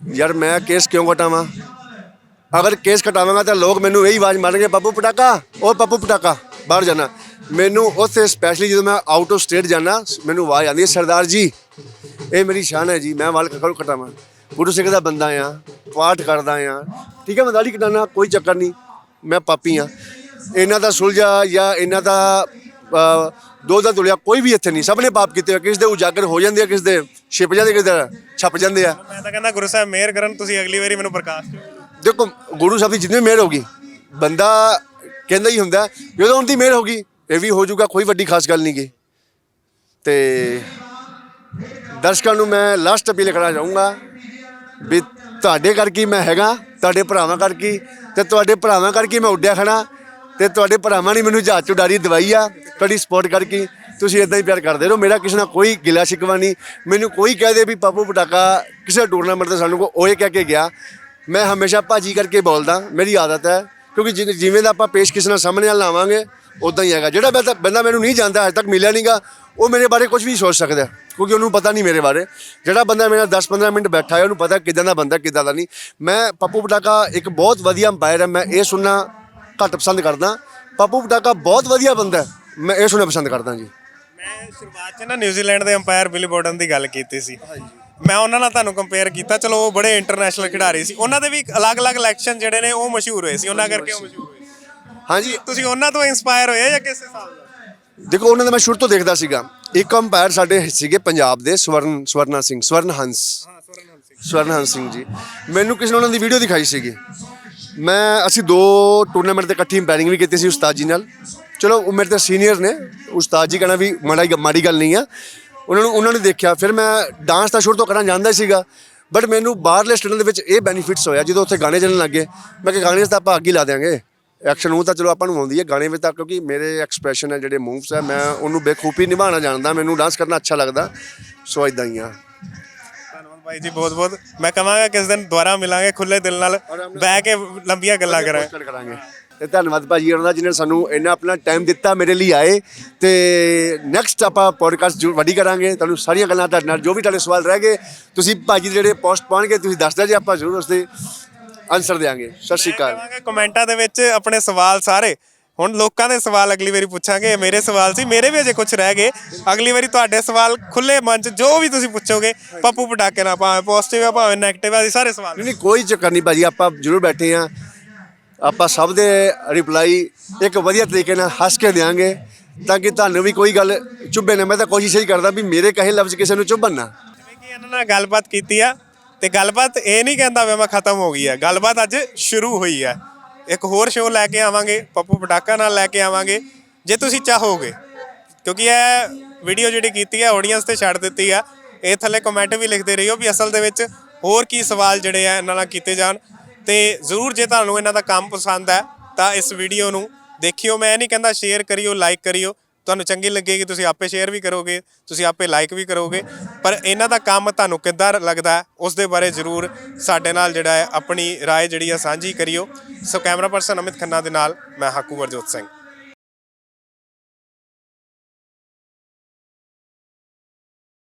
ਯਾਰ ਮੈਂ ਕੇਸ ਕਿਉਂ ਘਟਾਵਾਂ? ਅਗਰ ਕੇਸ ਕਟਾਵਾਂਗਾ ਤਾਂ ਲੋਕ ਮੈਨੂੰ ਇਹੀ ਆਵਾਜ਼ ਮਾਰਨਗੇ ਪੱਪੂ ਪਟਾਕਾ ਉਹ ਪੱਪੂ ਪਟਾਕਾ, ਬਾਹਰ ਜਾਣਾ। ਮੈਨੂੰ ਉੱਥੇ ਸਪੈਸ਼ਲੀ ਜਦੋਂ ਮੈਂ ਆਊਟ ਆਫ ਸਟੇਟ ਜਾਣਾ ਮੈਨੂੰ ਆਵਾਜ਼ ਆਉਂਦੀ ਹੈ, ਸਰਦਾਰ ਜੀ, ਇਹ ਮੇਰੀ ਸ਼ਾਨ ਹੈ ਜੀ, ਮੈਂ ਵਾਲ ਕਖੜ ਕਟਾਵਾਂ ਗੁਰੂ ਸਿੰਘ ਦਾ ਬੰਦਾ ਆ, ਪਾਠ ਕਰਦਾ ਆ। ਠੀਕ ਹੈ, ਮੈਂ ਦਾੜੀ ਕਟਾਣਾ ਕੋਈ ਚੱਕਰ ਨਹੀਂ, ਮੈਂ ਪਾਪੀ ਆ। ਇਹਨਾਂ ਦਾ ਸੁਲਝਾ ਜਾਂ ਇਹਨਾਂ ਦਾ ਦੋ ਦਾ ਦੁਲਿਆ ਕੋਈ ਵੀ ਇੱਥੇ ਨਹੀਂ। ਸਭ ਨੇ ਪਾਪ ਕੀਤੇ ਹੋਏ ਕਿਸ ਦੇ ਉਜਾਗਰ ਹੋ ਜਾਂਦੇ ਆ ਕਿਸ ਦੇ ਛਿਪ ਜਾਂਦੇ ਕਿਸ ਦੇ ਛਪ ਜਾਂਦੇ ਆ। ਮੈਂ ਤਾਂ ਕਹਿੰਦਾ ਗੁਰੂ ਸਾਹਿਬ ਮਿਹਰ ਕਰਨ ਤੁਸੀਂ ਅਗਲੀ ਵਾਰੀ ਮੈਨੂੰ ਪ੍ਰਕਾਸ਼ ਦਿਓ। ਦੇਖੋ ਗੁਰੂ ਸਾਹਿਬ ਦੀ ਜਿੰਨੀ ਮਿਹਰ ਹੋਗੀ ਬੰਦਾ ਕਹਿੰਦਾ ਹੀ ਹੁੰਦਾ ਜਦੋਂ ਉਹਦੀ ਮਿਹਰ ਹੋਗੀ ਇਹ ਵੀ ਹੋ ਜਾਊਗਾ ਕੋਈ ਵੱਡੀ ਖਾਸ ਗੱਲ ਨਹੀਂ ਗੀ। ਤੇ ਦਰਸ਼ਕਾਂ ਨੂੰ ਮੈਂ ਲਾਸਟ ਅਪੀਲ ਕਰਨਾ ਚਾਹੂੰਗਾ ਵੀ ਤੁਹਾਡੇ ਕਰਕੇ ਹੀ ਮੈਂ ਹੈਗਾ ਤੁਹਾਡੇ ਭਰਾਵਾਂ ਕਰਕੇ ਹੀ, ਤੇ ਤੁਹਾਡੇ ਭਰਾਵਾਂ ਕਰਕੇ ਹੀ ਮੈਂ ਉੱਡਿਆ ਖੜਾ ਤੇ ਤੁਹਾਡੇ ਭਰਾਵਾਂ ਨੇ ਮੈਨੂੰ ਜਹਾਜ਼ ਚੋਂ ਉਡਾਰੀ ਦਵਾਈ ਆ, ਤੁਹਾਡੀ ਸਪੋਰਟ ਕਰਕੇ। ਤੁਸੀਂ ਇਦਾਂ ਹੀ ਪਿਆਰ ਕਰਦੇ ਰਹੋ। ਮੇਰਾ ਕਿਸੇ ਨਾਲ ਕੋਈ ਗਿਲਾ ਸ਼ਿਕਵਾ ਨਹੀਂ। ਮੈਨੂੰ ਕੋਈ ਕਹਿ ਦੇ ਵੀ ਪਾਪੂ ਪਟਾਕਾ ਕਿਸੇ ਟੂਰਨਾਮੈਂਟ ਤੇ ਸਾਨੂੰ ਕੋ ਓਏ ਕਹਿ ਕੇ ਗਿਆ। ਮੈਂ ਹਮੇਸ਼ਾ ਭਾਜੀ ਕਰਕੇ ਬੋਲਦਾ। ਮੇਰੀ ਆਦਤ ਹੈ। ਕਿਉਂਕਿ ਜਿ- ਜਿਵੇਂ ਦਾ ਆਪਾਂ ਪੇਸ਼ ਕਿਸੇ ਨਾਲ ਸਾਹਮਣੇ ਨਾਲ ਲਾਵਾਂਗੇ ਉਦਾਂ ਹੀ ਹੈਗਾ। ਜਿਹੜਾ ਬੰਦਾ ਬੰਦਾ ਮੈਨੂੰ ਨਹੀਂ ਜਾਣਦਾ, ਅਜੇ ਤੱਕ ਮਿਲਿਆ ਨਹੀਂਗਾ ਉਹ ਮੇਰੇ ਬਾਰੇ ਕੁਝ ਵੀ ਸੋਚ ਸਕਦਾ। ਕਿਉਂਕਿ ਉਹਨੂੰ ਪਤਾ ਨਹੀਂ ਮੇਰੇ ਬਾਰੇ। ਜਿਹੜਾ ਬੰਦਾ ਮੇਰੇ ਨਾਲ 10-15 ਮਿੰਟ ਬੈਠਾ ਹੈ ਉਹਨੂੰ ਪਤਾ ਕਿਦਾਂ ਦਾ ਬੰਦਾ, ਕਿਦਾਂ ਦਾ ਨਹੀਂ। ਮੈਂ ਪੱਪੂ ਪਟਾਕਾ ਇੱਕ ਬਹੁਤ ਵਧੀਆ ਅੰਪਾਇਰ ਹੈ। ਮੈਂ ਇਹ ਸੁਣਨਾ ਘੱਟ ਪਸੰਦ ਕਰਦਾ। ਪੱਪੂ ਪਟਾਕਾ ਬਹੁਤ ਵਧੀਆ ਬੰਦਾ ਹੈ। ਮੈਂ ਇਹ ਸੁਣਨਾ ਪਸੰਦ ਕਰਦਾ ਜੀ। ਮੈਂ ਸ਼ੁਰੂਆਤ 'ਚ ਨਾ ਨਿਊਜ਼ੀਲੈਂਡ ਦੇ ਅੰਪਾਇਰ ਬਿਲੀ ਬੋਰਡਨ ਦੀ ਗੱਲ ਕੀਤੀ ਸੀ। ਮੈਂ ਉਹਨਾਂ ਨਾਲ ਤੁਹਾਨੂੰ ਕੰਪੇਅਰ ਕੀਤਾ। ਚਲੋ ਉਹ ਬੜੇ ਇੰਟਰਨੈਸ਼ਨਲ ਖਿਡਾਰੀ ਸੀ। ਉਹਨਾਂ ਦੇ ਵੀ ਅਲੱਗ-ਅਲੱਗ ਇਲੈਕਸ਼ਨ ਜਿਹੜੇ ਨੇ ਉਹ ਮਸ਼ਹੂਰ ਹੋਏ ਸੀ। ਉਹਨਾਂ ਕਰਕੇ ਉਹ ਮਸ਼ਹੂਰ ਹੋਏ ਸੀ। ਹਾਂਜੀ ਤੁਸੀਂ ਉਹਨਾਂ ਤੋਂ ਇੰਸਪਾਇਰ ਹੋਏ ਜਾਂ ਕਿਸ ਹਿਸਾਬ ਨਾਲ? ਦੇਖੋ ਉਹਨਾਂ ਦਾ ਮੈਂ ਸ਼ੁਰੂ ਤੋਂ ਦੇਖਦਾ ਸੀਗਾ। ਇੱਕ ਅੰਪਾਇਰ ਸਾਡੇ ਸੀਗੇ ਪੰਜਾਬ ਦੇ ਸਵਰਨ ਸਵਰਨਾ ਸਿੰਘ ਸਵਰਨ ਹੰਸ। ਹਾਂ ਸੁਰਨਹਨ ਸਿੰਘ। ਸਵਰਨ ਹੰਸ ਸਿੰਘ ਜੀ। ਮੈਨੂੰ ਕਿਸੇ ਨੇ ਉਹਨਾਂ ਦੀ ਵੀਡੀਓ ਦਿਖਾਈ ਸੀਗੀ। ਮੈਂ, ਅਸੀਂ ਦੋ ਟੂਰਨਾਮੈਂਟ ਤੇ ਇਕੱਠੀ ਅੰਪਾਇਰਿੰਗ ਵੀ ਕੀਤੀ ਸੀ ਉਸਤਾਦ ਜੀ ਨਾਲ। ਚਲੋ, ਉਹ ਮੇਰੇ ਤੇ ਸੀਨੀਅਰ ਨੇ। ਉਸਤਾਦ ਜੀ ਕਹਿਣਾ ਵੀ ਮਾੜਾ ਮਾੜੀ ਗੱਲ ਨਹੀਂ ਆ। ਉਹਨਾਂ ਨੂੰ, ਉਹਨਾਂ ਨੇ ਦੇਖਿਆ। ਫਿਰ ਮੈਂ ਡਾਂਸ ਤਾਂ ਸ਼ੁਰੂ ਤੋਂ ਕਰਨਾ ਜਾਣਦਾ ਹੀ ਸੀਗਾ। ਬਟ ਮੈਨੂੰ ਬਾਹਰਲੇ ਸਟੂਡੈਂਟ ਦੇ ਵਿੱਚ ਇਹ ਬੈਨੀਫਿਟਸ ਹੋਇਆ, ਜਦੋਂ ਉੱਥੇ ਗਾਣੇ ਚੱਲਣ ਲੱਗੇ ਮੈਂ ਕਿ ਗਾਣੇ 'ਚ ਤਾਂ ਆਪਾਂ ਅੱਗੇ ਹੀ ਲਾ ਦਿਆਂਗੇ। ਐਕਸ਼ਨ ਉਹ ਤਾਂ ਚਲੋ ਆਪਾਂ ਨੂੰ ਆਉਂਦੀ ਹੈ। ਗਾਣੇ ਵਿੱਚ ਤਾਂ ਕਿਉਂਕਿ ਮੇਰੇ ਐਕਸਪ੍ਰੈਸ਼ਨ ਹੈ, ਜਿਹੜੇ ਮੂਵਸ ਹੈ, ਮੈਂ ਉਹਨੂੰ ਬੇਖੂਬੀ ਨਿਭਾਉਣਾ ਜਾਣਦਾ। ਮੈਨੂੰ ਡਾਂਸ ਕਰਨਾ ਅੱਛਾ ਲੱਗਦਾ। ਸੋ ਇਦਾਂ ਹੀ ਆ। ਭਾਈ ਜੀ ਬਹੁਤ ਬਹੁਤ। ਮੈਂ ਕਹਾਂਗਾ ਕਿਸ ਦਿਨ ਦੁਬਾਰਾ ਮਿਲਾਂਗੇ ਖੁੱਲੇ ਦਿਲ ਨਾਲ ਬਹਿ ਕੇ ਲੰਬੀਆਂ ਗੱਲਾਂ ਕਰਾਂਗੇ। ਗੱਲ ਕਰਾਂਗੇ। ਤੇ ਧੰਨਵਾਦ ਭਾਜੀ ਉਹਨਾਂ ਦਾ ਜਿਨ੍ਹਾਂ ਨੇ ਸਾਨੂੰ ਇੰਨਾ ਆਪਣਾ ਟਾਈਮ ਦਿੱਤਾ ਮੇਰੇ ਲਈ ਆਏ। ਤੇ ਨੈਕਸਟ ਆਪਾਂ ਪੋਡਕਾਸਟ ਜੋ ਵੱਡੀ ਕਰਾਂਗੇ। ਤੁਹਾਨੂੰ ਸਾਰੀਆਂ ਗੱਲਾਂ ਤੁਹਾਡੇ ਨਾਲ ਜੋ ਵੀ ਤੁਹਾਡੇ ਸਵਾਲ ਰਹਿ ਗਏ ਤੁਸੀਂ ਭਾਜੀ ਦੇ ਜਿਹੜੇ ਪੋਸਟ ਪਾਉਣਗੇ ਤੁਸੀਂ ਦੱਸ ਦਿਓ ਜੀ ਆਪਾਂ ਜ਼ਰੂਰ ਉਸਦੇ ਆਨਸਰ ਦੇਵਾਂਗੇ ਸਤਿ ਸ਼੍ਰੀ ਅਕਾਲ। ਕਮੈਂਟਾਂ ਦੇ ਵਿੱਚ ਆਪਣੇ ਸਵਾਲ ਸਾਰੇ। ਹੁਣ ਲੋਕਾਂ ਦੇ ਸਵਾਲ ਅਗਲੀ ਵਾਰੀ ਪੁੱਛਾਂਗੇ ਮੇਰੇ ਸਵਾਲ ਸੀ ਮੇਰੇ ਵੀ ਅਜੇ ਕੁਝ ਰਹਿ ਗਏ। ਅਗਲੀ ਵਾਰੀ ਤੁਹਾਡੇ ਸਵਾਲ ਖੁੱਲੇ ਮਨ ਚ ਜੋ ਵੀ ਤੁਸੀਂ ਪੁੱਛੋਗੇ ਪੱਪੂ ਪਟਾਕੇ ਨਾਲ ਭਾਵੇਂ ਪੋਜ਼ਿਟਿਵ ਆ ਭਾਵੇਂ 네ਗੇਟਿਵ ਆ ਅਸੀਂ ਸਾਰੇ ਸਵਾਲ ਨਹੀਂ ਨਹੀਂ ਕੋਈ ਚੱਕਰ ਨਹੀਂ ਭਾਜੀ ਆਪਾਂ ਜ਼ਰੂਰ ਬੈਠੇ ਆ ਆਪਾਂ ਸਭ ਦੇ ਰਿਪਲਾਈ ਇੱਕ ਵਧੀਆ ਤਰੀਕੇ ਨਾਲ ਹੱਸ ਕੇ ਦੇਵਾਂਗੇ ਤਾਂ ਕਿ ਤੁਹਾਨੂੰ ਵੀ ਕੋਈ ਗੱਲ ਚੁੱਭੇ ਨਾ। ਮੈਂ ਤਾਂ ਕੋਸ਼ਿਸ਼ ਹੀ ਕਰਦਾ ਵੀ ਮੇਰੇ ਕਹੇ ਲਫ਼ਜ਼ ਕਿਸੇ ਨੂੰ ਚੁੱਭਣ ਨਾ। ਜਿਵੇਂ ਕਿ ਇਹਨਾਂ ਨਾਲ ਗੱਲਬਾਤ ਕੀਤੀ ਆ ਤੇ ਗੱਲਬਾਤ ਇਹ ਨਹੀਂ ਕਹਿੰਦਾ ਵੀ ਮੈਂ ਖਤਮ ਹੋ ਗਈ ਆ ਗੱਲਬਾਤ ਅੱਜ ਸ਼ੁਰੂ ਹੋਈ ਆ। ਇੱਕ ਹੋਰ ਸ਼ੋਅ ਲੈ ਕੇ ਆਵਾਂਗੇ, ਪੱਪੂ ਪਟਾਕਾ ਨਾਲ ਲੈ ਕੇ ਆਵਾਂਗੇ, ਜੇ ਤੁਸੀਂ ਚਾਹੋਗੇ। ਕਿਉਂਕਿ ਇਹ ਵੀਡੀਓ ਜਿਹੜੀ ਕੀਤੀ ਹੈ ਆਡੀਅנס ਤੇ ਛੱਡ ਦਿੱਤੀ ਆ। ਇਹ ਥੱਲੇ ਕਮੈਂਟ ਵੀ ਲਿਖਦੇ ਰਹੀਓ ਵੀ ਅਸਲ ਦੇ ਵਿੱਚ ਹੋਰ ਕੀ ਸਵਾਲ ਜਿਹੜੇ ਆ ਇਹਨਾਂ ਨਾਲ ਕੀਤੇ ਜਾਣ। ਤੇ ਜ਼ਰੂਰ ਜੇ ਤੁਹਾਨੂੰ ਇਹਨਾਂ ਦਾ ਕੰਮ ਪਸੰਦ ਹੈ, ਤਾਂ ਇਸ ਵੀਡੀਓ ਨੂੰ ਦੇਖਿਓ। ਮੈਂ ਇਹ ਨਹੀਂ ਕਹਿੰਦਾ ਸ਼ੇਅਰ ਕਰਿਓ ਲਾਈਕ ਕਰਿਓ। ਤੁਹਾਨੂੰ ਚੰਗੀ ਲੱਗੇਗੀ ਤੁਸੀਂ ਆਪੇ ਸ਼ੇਅਰ ਵੀ ਕਰੋਗੇ ਤੁਸੀਂ ਆਪੇ ਲਾਈਕ ਵੀ ਕਰੋਗੇ ਪਰ ਇਹਨਾਂ ਦਾ ਕੰਮ ਤੁਹਾਨੂੰ ਕਿੱਦਾਂ ਲੱਗਦਾ ਹੈ, ਉਸ ਦੇ ਬਾਰੇ ਜ਼ਰੂਰ ਸਾਡੇ ਨਾਲ ਜਿਹੜਾ ਹੈ ਆਪਣੀ رائے ਜਿਹੜੀ ਆ ਸਾਂਝੀ ਕਰਿਓ so camera person Amit Khanna ਦੇ ਨਾਲ ਮੈਂ ਹਾਕੂ ਵਰਜੋਤ ਸਿੰਘ